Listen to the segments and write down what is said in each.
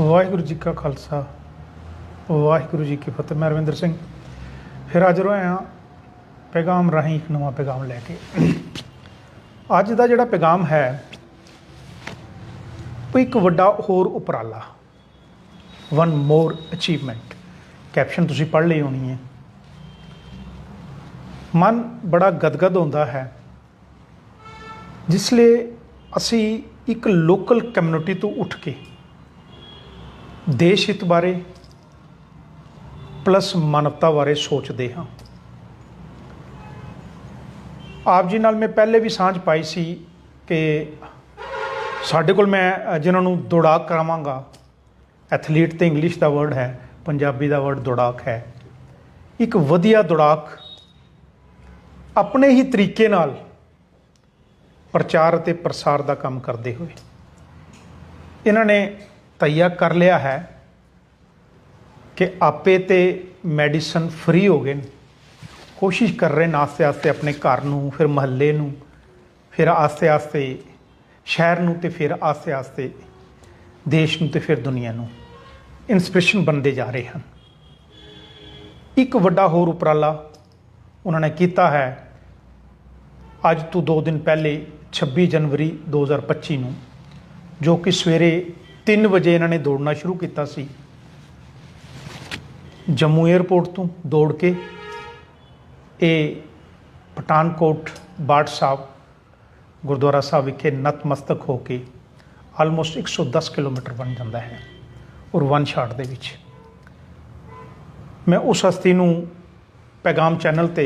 ਵਾਹਿਗੁਰੂ ਜੀ ਕਾ ਖਾਲਸਾ, ਵਾਹਿਗੁਰੂ ਜੀ ਕੀ ਫਤਿਹ। ਮੈਂ ਰਵਿੰਦਰ ਸਿੰਘ। ਫਿਰ ਹਾਜ਼ਰ ਹੋਇਆ ਹਾਂ ਪੈਗਾਮ ਰਾਹੀਂ ਇੱਕ ਨਵਾਂ ਪੈਗਾਮ ਲੈ ਕੇ। ਅੱਜ ਦਾ ਜਿਹੜਾ ਪੈਗਾਮ ਹੈ, ਉਹ ਇੱਕ ਵੱਡਾ ਹੋਰ ਉਪਰਾਲਾ। ਵਨ ਮੋਰ ਅਚੀਵਮੈਂਟ ਕੈਪਸ਼ਨ ਤੁਸੀਂ ਪੜ੍ਹ ਲਈ ਹੋਣੀ ਹੈ। ਮਨ ਬੜਾ ਗਦਗਦ ਹੁੰਦਾ ਹੈ, ਜਿਸ ਲਈ ਅਸੀਂ ਇੱਕ ਲੋਕਲ ਕਮਿਊਨਿਟੀ ਤੋਂ ਉੱਠ ਕੇ ਦੇਸ਼ ਹਿੱਤ ਬਾਰੇ ਪਲੱਸ ਮਾਨਵਤਾ ਬਾਰੇ ਸੋਚਦੇ ਹਾਂ। ਆਪ ਜੀ ਨਾਲ ਮੈਂ ਪਹਿਲੇ ਵੀ ਸਾਂਝ ਪਾਈ ਸੀ ਕਿ ਸਾਡੇ ਕੋਲ ਮੈਂ ਜਿਨ੍ਹਾਂ ਨੂੰ ਦੌੜਾਕ ਕਰਾਵਾਂਗਾ, ਐਥਲੀਟ ਤੇ ਇੰਗਲਿਸ਼ ਦਾ ਵਰਡ ਹੈ, ਪੰਜਾਬੀ ਦਾ ਵਰਡ ਦੌੜਾਕ ਹੈ। ਇੱਕ ਵਧੀਆ ਦੌੜਾਕ ਆਪਣੇ ਹੀ ਤਰੀਕੇ ਨਾਲ ਪ੍ਰਚਾਰ ਅਤੇ ਪ੍ਰਸਾਰ ਦਾ ਕੰਮ ਕਰਦੇ ਹੋਏ। ਇਹਨਾਂ ਨੇ ਤਈਆ ਕਰ ਲਿਆ ਹੈ ਕਿ ਆਪੇ ਤੇ ਮੈਡੀਸਨ ਫ੍ਰੀ ਹੋ ਗਏ ਨੇ। ਕੋਸ਼ਿਸ਼ ਕਰ ਰਹੇ ਨੇ ਆਸਤੇ ਆਸਤੇ ਆਪਣੇ ਘਰ ਨੂੰ, ਫਿਰ ਮਹੱਲੇ ਨੂੰ, ਫਿਰ ਆਸਤੇ ਆਸਤੇ ਸ਼ਹਿਰ ਨੂੰ ਤੇ ਫਿਰ ਆਸਤੇ ਆਸਤੇ ਦੇਸ਼ ਨੂੰ ਤੇ ਫਿਰ ਦੁਨੀਆ ਨੂੰ ਇਨਸਪੀਰੇਸ਼ਨ ਬਣਦੇ ਜਾ ਰਹੇ ਹਨ। ਇੱਕ ਵੱਡਾ ਹੋਰ ਉਪਰਾਲਾ ਉਹਨਾਂ ਨੇ ਕੀਤਾ ਹੈ। ਅੱਜ ਤੋਂ 2 ਦਿਨ ਪਹਿਲੇ 26 ਜਨਵਰੀ 2025 ਨੂੰ ਜੋ ਕਿ ਸਵੇਰੇ 3 ਵਜੇ ਇਹਨਾਂ ਨੇ ਦੌੜਨਾ ਸ਼ੁਰੂ ਕੀਤਾ ਸੀ। ਜੰਮੂ 에ਅਰਪੋਰਟ ਤੋਂ ਦੌੜ ਕੇ ਇਹ ਪਠਾਨਕੋਟ ਬਾਟ ਸਾਹਿਬ, ਗੁਰਦੁਆਰਾ ਸਾਹਿਬ ਵਿਖੇ ਨਤਮਸਤਕ ਹੋ ਕੇ ਆਲਮੋਸਟ 110 ਕਿਲੋਮੀਟਰ ਬਣ ਜਾਂਦਾ ਹੈ ਔਰ ਵਨ ਸ਼ਾਟ ਦੇ ਵਿੱਚ। ਮੈਂ ਉਸ ਹਸਤੀ ਨੂੰ ਪੈਗਾਮ ਚੈਨਲ ਤੇ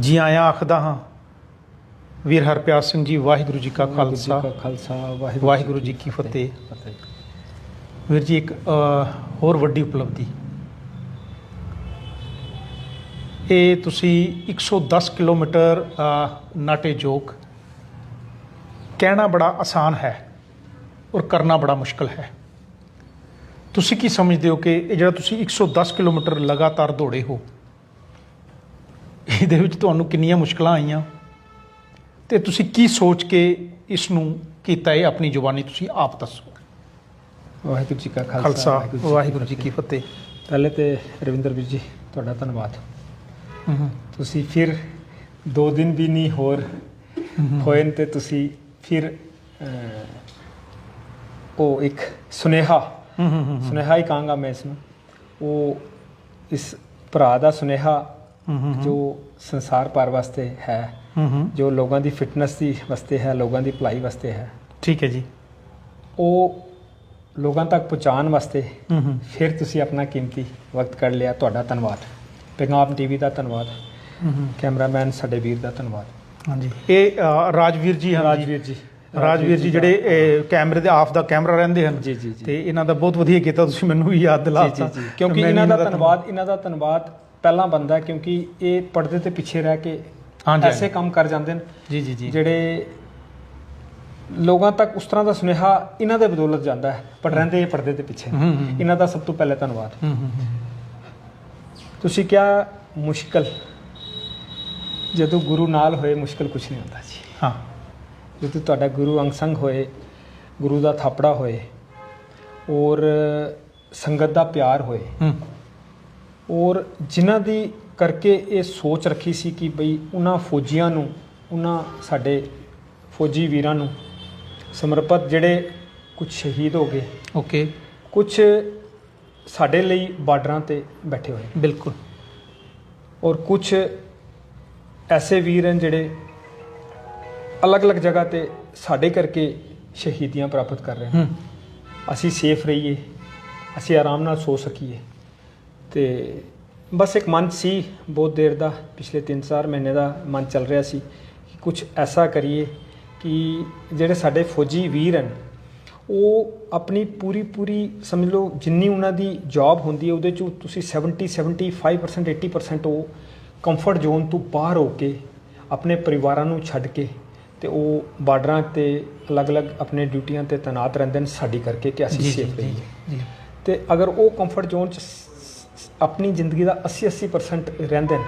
ਜੀ ਆਇਆਂ ਆਖਦਾ ਹਾਂ ਵੀਰ ਹਰਪਿਆਰ ਸਿੰਘ ਜੀ ਵਾਹਿਗੁਰੂ ਜੀ ਕਾ ਖਾਲਸਾ। ਖਾਲਸਾ ਵਾਹਿਗੁਰੂ ਜੀ ਕੀ ਫਤਿਹ। ਵੀਰ ਜੀ ਇੱਕ ਹੋਰ ਵੱਡੀ ਉਪਲਬਧੀ। ਇਹ ਤੁਸੀਂ 110 ਕਿਲੋਮੀਟਰ ਨਾਟੇ ਜੋਕ। ਕਹਿਣਾ ਬੜਾ ਆਸਾਨ ਹੈ ਔਰ ਕਰਨਾ ਬੜਾ ਮੁਸ਼ਕਲ ਹੈ। ਤੁਸੀਂ ਕੀ ਸਮਝਦੇ ਹੋ ਕਿ ਇਹ ਜਿਹੜਾ ਤੁਸੀਂ 110 ਕਿਲੋਮੀਟਰ ਲਗਾਤਾਰ ਦੌੜੇ ਹੋ ਇਹਦੇ ਵਿੱਚ ਤੁਹਾਨੂੰ ਕਿੰਨੀਆਂ ਮੁਸ਼ਕਲਾਂ ਆਈਆਂ? ਤੇ ਤੁਸੀਂ ਕੀ ਸੋਚ ਕੇ ਇਸ ਨੂੰ ਕੀਤਾ ਇਹ ਆਪਣੀ ਜ਼ੁਬਾਨੀ ਤੁਸੀਂ ਆਪ ਦੱਸੋ? ਵਾਹਿਗੁਰੂ ਜੀ ਕਾ ਖਾਲਸਾ ਵਾਹਿਗੁਰੂ ਜੀ ਕੀ ਫਤਿਹ। ਪਹਿਲੇ ਤੇ ਰਵਿੰਦਰ ਵੀਰ ਜੀ ਤੁਹਾਡਾ ਧੰਨਵਾਦ। ਤੁਸੀਂ ਫਿਰ ਦੋ ਦਿਨ ਵੀ ਨਹੀਂ ਹੋਰ ਹੋਏ ਨੇ ਤੇ ਤੁਸੀਂ ਫਿਰ ਉਹ ਇੱਕ ਸੁਨੇਹਾ ਸੁਨੇਹਾ ਹੀ ਕਹਾਂਗਾ ਮੈਂ ਇਸ ਨੂੰ। ਉਹ ਇਸ ਭਰਾ ਦਾ ਸੁਨੇਹਾ ਜੋ ਸੰਸਾਰ ਭਰ ਵਾਸਤੇ ਹੈ। ਜੋ ਲੋਕਾਂ ਦੀ ਫਿਟਨੈਸ ਦੀ ਵਾਸਤੇ ਹੈ ਲੋਕਾਂ ਦੀ ਭਲਾਈ ਵਾਸਤੇ ਹੈ ਠੀਕ ਹੈ ਜੀ। ਉਹ ਲੋਕਾਂ ਤੱਕ ਪਹੁੰਚਾਉਣ ਵਾਸਤੇ ਫਿਰ ਤੁਸੀਂ ਆਪਣਾ ਕੀਮਤੀ ਵਕਤ ਕੱਢ ਲਿਆ। ਤੁਹਾਡਾ ਧੰਨਵਾਦ। ਪੈਗਾਮ ਟੀਵੀ ਦਾ ਧੰਨਵਾਦ। ਕੈਮਰਾਮੈਨ ਸਾਡੇ ਵੀਰ ਦਾ ਧੰਨਵਾਦ। ਹਾਂਜੀ। ਇਹ ਰਾਜਵੀਰ ਜੀ। ਰਾਜਵੀਰ ਜੀ। ਰਾਜਵੀਰ ਜੀ ਜਿਹੜੇ ਕੈਮਰੇ ਦੇ ਆਫ ਦਾ ਕੈਮਰਾ ਰਹਿੰਦੇ ਹਨ। ਜੀ ਜੀ ਤੇ ਇਹਨਾਂ ਦਾ ਬਹੁਤ ਵਧੀਆ ਕੀਤਾ ਤੁਸੀਂ ਮੈਨੂੰ ਵੀ ਯਾਦ ਜੀ ਜੀ ਕਿਉਂਕਿ ਇਹਨਾਂ ਦਾ ਧੰਨ- ਧੰਨਵਾਦ ਇਹਨਾਂ ਦਾ ਧੰਨਵਾਦ ਪਹਿਲਾਂ ਬੰਦਾ ਕਿਉਂਕਿ ਇਹ ਪਰਦੇ ਤੇ ਪਿੱਛੇ ਰਹਿ ਕੇ ਹਾਂਜੀ, ਐਸੇ ਕੰਮ ਕਰ ਜਾਂਦੇ ਨੇ। ਜੀ ਜੀ ਜੀ। ਜਿਹੜੇ ਲੋਕਾਂ ਤੱਕ ਉਸ ਤਰ੍ਹਾਂ ਦਾ ਸੁਨੇਹਾ ਇਹਨਾਂ ਦੇ ਬਦੌਲਤ ਜਾਂਦਾ ਹੈ ਪਰ ਰਹਿੰਦੇ ਇਹ ਪਰਦੇ ਦੇ ਪਿੱਛੇ। ਨੇ। ਹੂੰ, ਹੂੰ। ਇਹਨਾਂ ਦਾ ਸਭ ਤੋਂ ਪਹਿਲੇ ਧੰਨਵਾਦ। ਹੂੰ, ਹੂੰ, ਹੂੰ। ਤੁਸੀਂ ਕਿਹਾ ਮੁਸ਼ਕਲ। ਜਦੋਂ ਗੁਰੂ ਨਾਲ ਹੋਏ ਮੁਸ਼ਕਲ ਕੁਝ ਨਹੀਂ ਹੁੰਦਾ ਜੀ। ਹਾਂ। ਜਦੋਂ ਤੁਹਾਡਾ ਗੁਰੂ ਅੰਗ ਸੰਗ ਹੋਏ ਗੁਰੂ ਦਾ ਥਾਪੜਾ ਹੋਏ ਔਰ ਸੰਗਤ ਦਾ ਪਿਆਰ ਹੋਏ ਹੂੰ। ਔਰ ਜਿਨ੍ਹਾਂ ਦੀ ਕਰਕੇ ਇਹ ਸੋਚ ਰੱਖੀ ਸੀ ਕਿ ਬਈ ਉਹਨਾਂ ਫੌਜੀਆਂ ਨੂੰ ਉਹਨਾਂ ਸਾਡੇ ਫੌਜੀ ਵੀਰਾਂ ਨੂੰ ਸਮਰਪਿਤ ਜਿਹੜੇ ਕੁਝ ਸ਼ਹੀਦ ਹੋ ਗਏ ਓਕੇ ਕੁਝ ਸਾਡੇ ਲਈ ਬਾਰਡਰਾਂ ਤੇ ਬੈਠੇ ਹੋਏ। ਬਿਲਕੁਲ। ਔਰ ਕੁਝ ਐਸੇ ਵੀਰ ਹਨ ਜਿਹੜੇ ਅਲੱਗ-ਅਲੱਗ ਜਗ੍ਹਾ ਤੇ ਸਾਡੇ ਕਰਕੇ ਸ਼ਹੀਦੀਆਂ ਪ੍ਰਾਪਤ ਕਰ ਰਹੇ ਹਨ। ਹੂੰ। ਅਸੀਂ ਸੇਫ ਰਹੀਏ ਅਸੀਂ ਆਰਾਮ ਨਾਲ ਸੋ ਸਕੀਏ ਤੇ ਬਸ ਇੱਕ ਮਨ ਸੀ ਬਹੁਤ ਦੇਰ ਦਾ ਪਿਛਲੇ 3-4 ਮਹੀਨੇ ਦਾ ਮਨ ਚੱਲ ਰਿਹਾ ਸੀ ਕਿ ਕੁਝ ਐਸਾ ਕਰੀਏ ਕਿ ਜਿਹੜੇ ਸਾਡੇ ਫੌਜੀ ਵੀਰ ਹਨ ਉਹ ਆਪਣੀ ਪੂਰੀ ਪੂਰੀ ਸਮਝ ਲਓ ਜਿੰਨੀ ਉਹਨਾਂ ਦੀ ਜੌਬ ਹੁੰਦੀ ਹੈ ਉਹਦੇ ਚੋਂ ਤੁਸੀਂ 70 75% 80% ਉਹ ਕੰਫਰਟ ਜ਼ੋਨ ਤੋਂ ਬਾਹਰ ਹੋ ਕੇ ਆਪਣੇ ਪਰਿਵਾਰਾਂ ਨੂੰ ਛੱਡ ਕੇ ਤੇ ਉਹ ਬਾਰਡਰਾਂ ਤੇ ਅਲੱਗ-ਅਲੱਗ ਆਪਣੇ ਡਿਊਟੀਆਂ ਤੇ ਤੈਨਾਤ ਰਹਿੰਦੇ ਨੇ ਸਾਡੀ ਕਰਕੇ ਕਿ ਅਸੀਂ ਸੇਫ ਰਹੀਏ। ਤੇ ਅਗਰ ਉਹ ਕੰਫਰਟ ਜ਼ੋਨ ਚ ਆਪਣੀ ਜ਼ਿੰਦਗੀ ਦਾ 80-80% ਰਹਿੰਦੇ ਨੇ।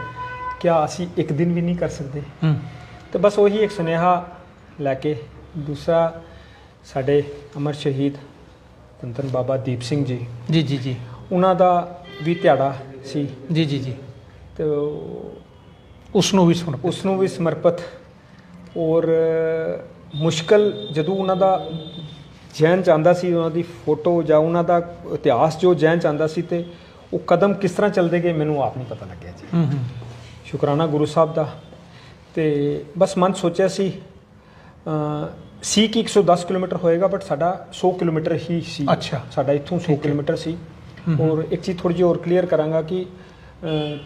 ਕਿਆ ਅਸੀਂ ਇੱਕ ਦਿਨ ਵੀ ਨਹੀਂ ਕਰ ਸਕਦੇ? ਹੂੰ। ਤੇ ਬਸ ਉਹੀ ਇੱਕ ਸੁਨੇਹਾ ਲੈ ਕੇ ਦੂਸਰਾ ਸਾਡੇ ਅਮਰ ਸ਼ਹੀਦ ਧੰਨ ਬਾਬਾ ਦੀਪ ਸਿੰਘ ਜੀ। ਜੀ ਜੀ ਜੀ। ਉਹਨਾਂ ਦਾ ਵੀ ਦਿਹਾੜਾ ਸੀ। ਜੀ ਜੀ ਜੀ। ਤੇ ਉਸ ਨੂੰ ਵੀ ਸੁਣ ਉਸ ਨੂੰ ਵੀ ਸਮਰਪਿਤ। ਔਰ ਮੁਸ਼ਕਲ ਜਦੋਂ ਉਹਨਾਂ ਦਾ ਜੈਨ ਚਾਹੁੰਦਾ ਸੀ ਉਹਨਾਂ ਦੀ ਫੋਟੋ ਜਾਂ ਉਹਨਾਂ ਦਾ ਇਤਿਹਾਸ ਜੋ ਜੈਨ ਚਾਹੁੰਦਾ ਸੀ ਤੇ ਉਹ ਕਦਮ ਕਿਸ ਤਰ੍ਹਾਂ ਚੱਲਦੇ ਗਏ ਮੈਨੂੰ ਆਪ ਨਹੀਂ ਪਤਾ ਲੱਗਿਆ ਜੀ ਹੂੰ ਹੂੰ ਸ਼ੁਕਰਾਨਾ ਗੁਰੂ ਸਾਹਿਬ ਦਾ ਤੇ ਬਸ ਮਨ ਸੋਚਿਆ ਸੀ ਅ, ਸੀ ਕਿ 110 ਕਿਲੋਮੀਟਰ ਹੋਏਗਾ ਬਟ ਸਾਡਾ 100 ਕਿਲੋਮੀਟਰ ਹੀ ਸੀ ਅੱਛਾ। ਸਾਡਾ ਇੱਥੋਂ 100 ਠੀਕ ਹੈ। ਕਿਲੋਮੀਟਰ ਸੀ। ਔਰ ਇੱਕ ਚੀਜ਼ ਥੋੜੀ ਜਿਹੀ ਹੋਰ ਕਲੀਅਰ ਕਰਾਂਗਾ ਕਿ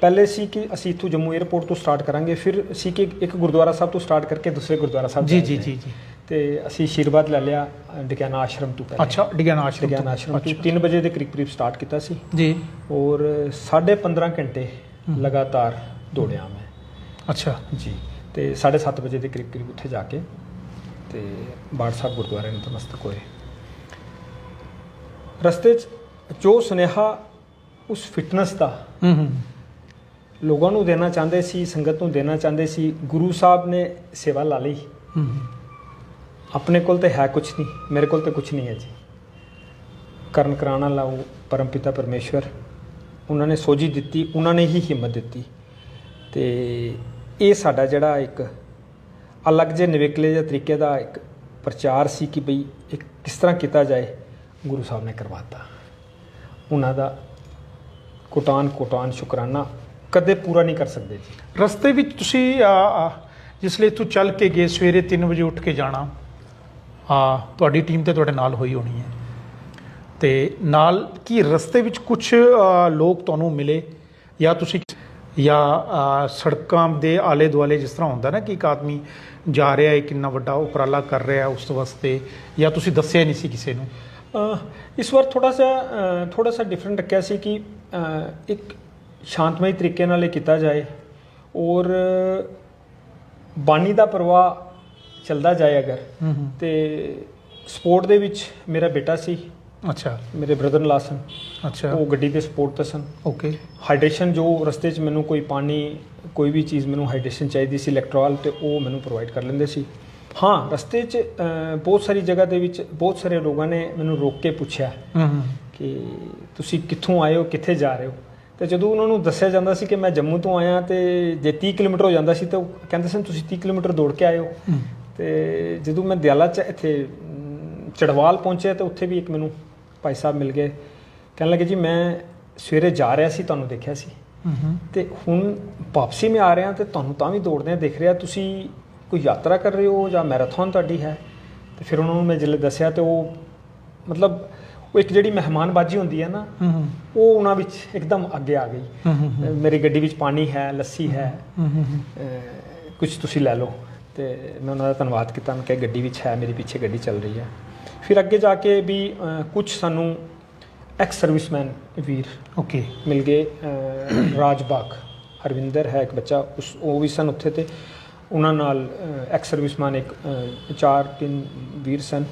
ਪਹਿਲੇ ਸੀ ਕਿ ਅਸੀਂ ਇੱਥੋਂ ਜੰਮੂ 에ਅਰਪੋਰਟ ਤੋਂ ਸਟਾਰਟ ਕਰਾਂਗੇ ਫਿਰ ਸੀ ਕਿ ਇੱਕ ਗੁਰਦੁਆਰਾ ਸਾਹਿਬ ਤੋਂ ਸਟਾਰਟ ਕਰਕੇ ਦੂਸਰੇ ਗੁਰਦੁਆਰਾ ਸਾਹਿਬ ਜੀ ਜੀ। ਜੀ ਜੀ ਤੇ ਅਸੀਂ ਆਸ਼ੀਰਵਾਦ ਲੈ ਲਿਆ ਡਿਗਿਆਨਾ ਆਸ਼ਰਮ ਤੋਂ ਪਹਿਲੇ। ਅੱਛਾ ਡਿਗਨ ਆਸ਼ਰਮ ਡਿਗਿਆਨਾ। ਆਸ਼ਰਮ ਤੋਂ ਅੱਛਾ। 3 ਵਜੇ ਦੇ ਕਰੀਬ ਕਰੀਬ ਸਟਾਰਟ ਕੀਤਾ ਸੀ। ਜੀ। ਔਰ 15.5 ਘੰਟੇ। ਲਗਾਤਾਰ ਦੌੜਿਆ ਮੈਂ। ਅੱਛਾ। ਜੀ। ਤੇ 7:30 ਵਜੇ ਦੇ ਕਰੀਬ ਕਰੀਬ ਉੱਥੇ ਜਾ ਕੇ ਤੇ ਬਾੜ ਸਾਹਿਬ ਗੁਰਦੁਆਰੇ ਨੂੰ ਨਤਮਸਤਕ ਹੋਏ। ਰਸਤੇ 'ਚ ਜੋ ਸੁਨੇਹਾ ਉਸ ਫਿਟਨੈਸ ਦਾ ਹੂੰ ਹੂੰ। ਲੋਕਾਂ ਨੂੰ ਦੇਣਾ ਚਾਹੁੰਦੇ ਸੀ ਸੰਗਤ ਨੂੰ ਦੇਣਾ ਚਾਹੁੰਦੇ ਸੀ ਗੁਰੂ ਸਾਹਿਬ ਨੇ ਸੇਵਾ ਲਾ ਲਈ। ਹੂੰ ਹੂੰ। ਆਪਣੇ ਕੋਲ ਤੇ ਹੈ ਕੁਝ ਨਹੀਂ, ਮੇਰੇ ਕੋਲ ਤੇ ਕੁਝ ਨਹੀਂ ਹੈ ਜੀ। ਕਰਨ ਕਰਾਣਾ ਲਾਉ ਪਰਮਪਿਤਾ ਪਰਮੇਸ਼ਵਰ, ਉਹਨਾਂ ਨੇ ਸੋਝੀ ਦਿੱਤੀ, ਉਹਨਾਂ ਨੇ ਹੀ ਹਿੰਮਤ ਦਿੱਤੀ। ਤੇ ਇਹ ਸਾਡਾ ਜਿਹੜਾ ਇੱਕ ਅਲੱਗ ਜੇ ਨਿਵੇਕਲੇ ਜਿਹੇ ਤਰੀਕੇ ਦਾ ਇੱਕ ਪ੍ਰਚਾਰ ਸੀ ਕਿ ਬਈ ਇੱਕ ਕਿਸ ਤਰ੍ਹਾਂ ਕੀਤਾ ਜਾਏ, ਗੁਰੂ ਸਾਹਿਬ ਨੇ ਕਰਵਾਤਾ। ਉਹਨਾਂ ਦਾ ਕੋਟਾਨ ਕੋਟਾਨ ਸ਼ੁਕਰਾਨਾ ਕਦੇ ਪੂਰਾ ਨਹੀਂ ਕਰ ਸਕਦੇ ਜੀ। ਰਸਤੇ ਵਿੱਚ ਤੁਸੀਂ ਜਿਸ ਲਈ ਇੱਥੋਂ ਚੱਲ ਕੇ ਗਏ ਸਵੇਰੇ 3 ਵਜੇ ਉੱਠ ਕੇ ਜਾਣਾ। ਆ, ਤੁਹਾਡੀ ਟੀਮ ਤੇ ਤੁਹਾਡੇ ਨਾਲ ਹੋਈ ਹੋਣੀ ਹੈ। ਤੇ ਨਾਲ ਕੀ ਰਸਤੇ ਵਿੱਚ ਕੁਝ ਲੋਕ ਤੁਹਾਨੂੰ ਮਿਲੇ? ਜਾਂ ਤੁਸੀਂ, ਜਾਂ ਸੜਕਾਂ ਦੇ ਆਲੇ ਦੁਆਲੇ ਜਿਸ ਤਰ੍ਹਾਂ ਹੁੰਦਾ ਨਾ ਕਿ ਇੱਕ ਆਦਮੀ ਜਾ ਰਿਹਾ ਹੈ ਕਿੰਨਾ ਵੱਡਾ ਉਪਰਾਲਾ ਕਰ ਰਿਹਾ ਉਸ ਵਾਸਤੇ, ਜਾਂ ਤੁਸੀਂ ਦੱਸਿਆ ਨਹੀਂ ਸੀ ਕਿਸੇ ਨੂੰ? ਇਸ ਵਾਰ ਥੋੜਾ ਸਾ ਥੋੜਾ ਸਾ ਡਿਫਰੈਂਟ ਰੱਖਿਆ ਸੀ ਕਿ ਇੱਕ ਸ਼ਾਂਤਮਈ ਤਰੀਕੇ ਨਾਲ ਇਹ ਕੀਤਾ ਜਾਏ। ਔਰ ਬਾਣੀ ਦਾ ਪ੍ਰਵਾਹ ਚੱਲਦਾ ਜਾਏ ਅਗਰ ਹੂੰ ਹੂੰ। ਤੇ ਸਪੋਰਟ ਦੇ ਵਿੱਚ ਮੇਰਾ ਬੇਟਾ ਸੀ। ਅੱਛਾ। ਮੇਰੇ ਬ੍ਰਦਰ ਲਾਸਨ ਅੱਛਾ। ਉਹ ਗੱਡੀ ਦੇ ਸਪੋਰਟ ਤੇ ਸਨ। ਓਕੇ। ਹਾਈਡਰੇਸ਼ਨ ਜੋ ਰਸਤੇ 'ਚ ਮੈਨੂੰ ਕੋਈ ਪਾਣੀ ਕੋਈ ਵੀ ਚੀਜ਼ ਮੈਨੂੰ ਹਾਈਡਰੇਸ਼ਨ ਚਾਹੀਦੀ ਸੀ ਇਲੈਕਟ੍ਰੋਲ ਤੇ ਉਹ ਮੈਨੂੰ ਪ੍ਰੋਵਾਈਡ ਕਰ ਲੈਂਦੇ ਸੀ। ਹਾਂ ਰਸਤੇ 'ਚ ਬਹੁਤ ਸਾਰੀ ਜਗ੍ਹਾ ਦੇ ਵਿੱਚ ਬਹੁਤ ਸਾਰੇ ਲੋਕਾਂ ਨੇ ਮੈਨੂੰ ਰੋਕ ਕੇ ਪੁੱਛਿਆ ਕਿ ਤੁਸੀਂ ਕਿੱਥੋਂ ਆਏ ਹੋ ਕਿੱਥੇ ਜਾ ਰਹੇ ਹੋ? ਤੇ ਜਦੋਂ ਉਹਨਾਂ ਨੂੰ ਦੱਸਿਆ ਜਾਂਦਾ ਸੀ ਕਿ ਮੈਂ ਜੰਮੂ ਤੋਂ ਆਇਆ ਤੇ ਜੇ 30 ਕਿਲੋਮੀਟਰ ਹੋ ਜਾਂਦਾ ਸੀ ਤਾਂ ਕਹਿੰਦੇ ਸਨ ਤੁਸੀਂ 30 ਕਿਲੋਮੀਟਰ ਦੌੜ ਕੇ ਆਏ ਹੂੰ। ਤੇ ਜਦੋਂ ਮੈਂ ਦਿਆਲਾ ਚ ਇੱਥੇ ਚੜਵਾਲ ਪਹੁੰਚਿਆ ਤੇ ਉੱਥੇ ਵੀ ਇੱਕ ਮੈਨੂੰ ਭਾਈ ਸਾਹਿਬ ਮਿਲ ਗਏ। ਕਹਿਣ ਲੱਗੇ ਜੀ ਮੈਂ ਸਵੇਰੇ ਜਾ ਰਿਹਾ ਸੀ ਤੁਹਾਨੂੰ ਦੇਖਿਆ ਸੀ। ਤੇ ਹੁਣ ਵਾਪਸੀ ਮੈਂ ਆ ਰਿਹਾ ਤੇ ਤੁਹਾਨੂੰ ਤਾਂ ਵੀ ਦੌੜਦੇ ਦਿਖ ਰਿਹਾ ਤੁਸੀਂ ਕੋਈ ਯਾਤਰਾ ਕਰ ਰਹੇ ਹੋ ਜਾਂ ਮੈਰਾਥਨ ਤੁਹਾਡੀ ਹੈ? ਤੇ ਫਿਰ ਉਹਨਾਂ ਨੂੰ ਮੈਂ ਜਦੋਂ ਦੱਸਿਆ ਤੇ ਉਹ ਮਤਲਬ ਉਹ ਇੱਕ ਜਿਹੜੀ ਮਹਿਮਾਨਬਾਜ਼ੀ ਹੁੰਦੀ ਹੈ ਨਾ ਉਹ ਉਹਨਾਂ ਵਿੱਚ ਇੱਕਦਮ ਅੱਗੇ ਆ ਗਈ। ਮੇਰੀ ਗੱਡੀ ਵਿੱਚ ਪਾਣੀ ਹੈ ਲੱਸੀ ਹੂੰ। ਕੁਝ ਤੁਸੀਂ ਲੈ ਲਓ। ਤੇ ਮੈਂ ਉਹਨਾਂ ਦਾ ਧੰਨਵਾਦ ਕੀਤਾ। ਮੈਂ ਕਿਹਾ ਗੱਡੀ ਵਿੱਚ ਹੈ ਮੇਰੀ ਪਿੱਛੇ ਗੱਡੀ ਚੱਲ ਰਹੀ ਹੈ। ਫਿਰ ਅੱਗੇ ਜਾ ਕੇ ਵੀ ਕੁਝ ਸਾਨੂੰ ਐਕਸ ਸਰਵਿਸਮੈਨ ਵੀਰ ਓਕੇ ਮਿਲ ਗਏ ਰਾਜਬਾਗ। ਹਰਵਿੰਦਰ ਹੈ ਇੱਕ ਬੱਚਾ ਉਸ ਉਹ ਵੀ ਸਨ ਉੱਥੇ ਤੇ ਉਹਨਾਂ ਨਾਲ ਐਕਸ ਸਰਵਿਸਮੈਨ ਇੱਕ ਚਾਰ ਤਿੰਨ ਵੀਰ ਸਨ।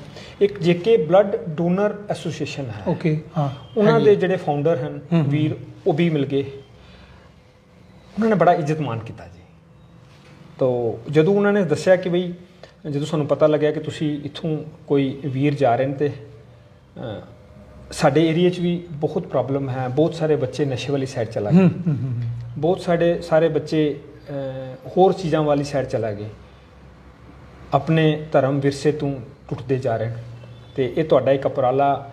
ਇੱਕ ਜੇਕੇ ਬਲੱਡ ਡੋਨਰ ਐਸੋਸੀਏਸ਼ਨ ਹੈ। ਓਕੇ ਹਾਂ ਉਹਨਾਂ ਦੇ। ਜਿਹੜੇ ਫਾਊਂਡਰ ਹਨ। ਵੀਰ ਉਹ ਵੀ ਮਿਲ ਗਏ। ਉਹਨਾਂ ਨੇ ਬੜਾ ਇੱਜ਼ਤ ਮਾਨ ਕੀਤਾ ਜੀ। ਤੋ ਜਦੋਂ ਉਹਨਾਂ ਨੇ ਦੱਸਿਆ ਕਿ ਬਈ ਜਦੋਂ ਸਾਨੂੰ ਪਤਾ ਲੱਗਿਆ ਕਿ ਤੁਸੀਂ ਇੱਥੋਂ ਕੋਈ ਵੀਰ ਜਾ ਰਹੇ ਨੇ ਤੇ ਸਾਡੇ ਏਰੀਆ 'ਚ ਵੀ ਬਹੁਤ ਪ੍ਰੋਬਲਮ ਹੈ ਬਹੁਤ ਸਾਰੇ ਬੱਚੇ ਨਸ਼ੇ ਵਾਲੀ ਸਾਈਡ ਚਲਾ ਗਏ। ਬਹੁਤ ਸਾਡੇ ਸਾਰੇ ਬੱਚੇ ਹੋਰ ਚੀਜ਼ਾਂ ਵਾਲੀ ਸਾਈਡ ਚਲਾ ਗਏ। ਆਪਣੇ ਧਰਮ ਵਿਰਸੇ ਤੋਂ ਟੁੱਟਦੇ ਜਾ ਰਹੇ ਨੇ। ਤੇ ਇਹ ਤੁਹਾਡਾ ਇੱਕ ਉਪਰਾਲਾ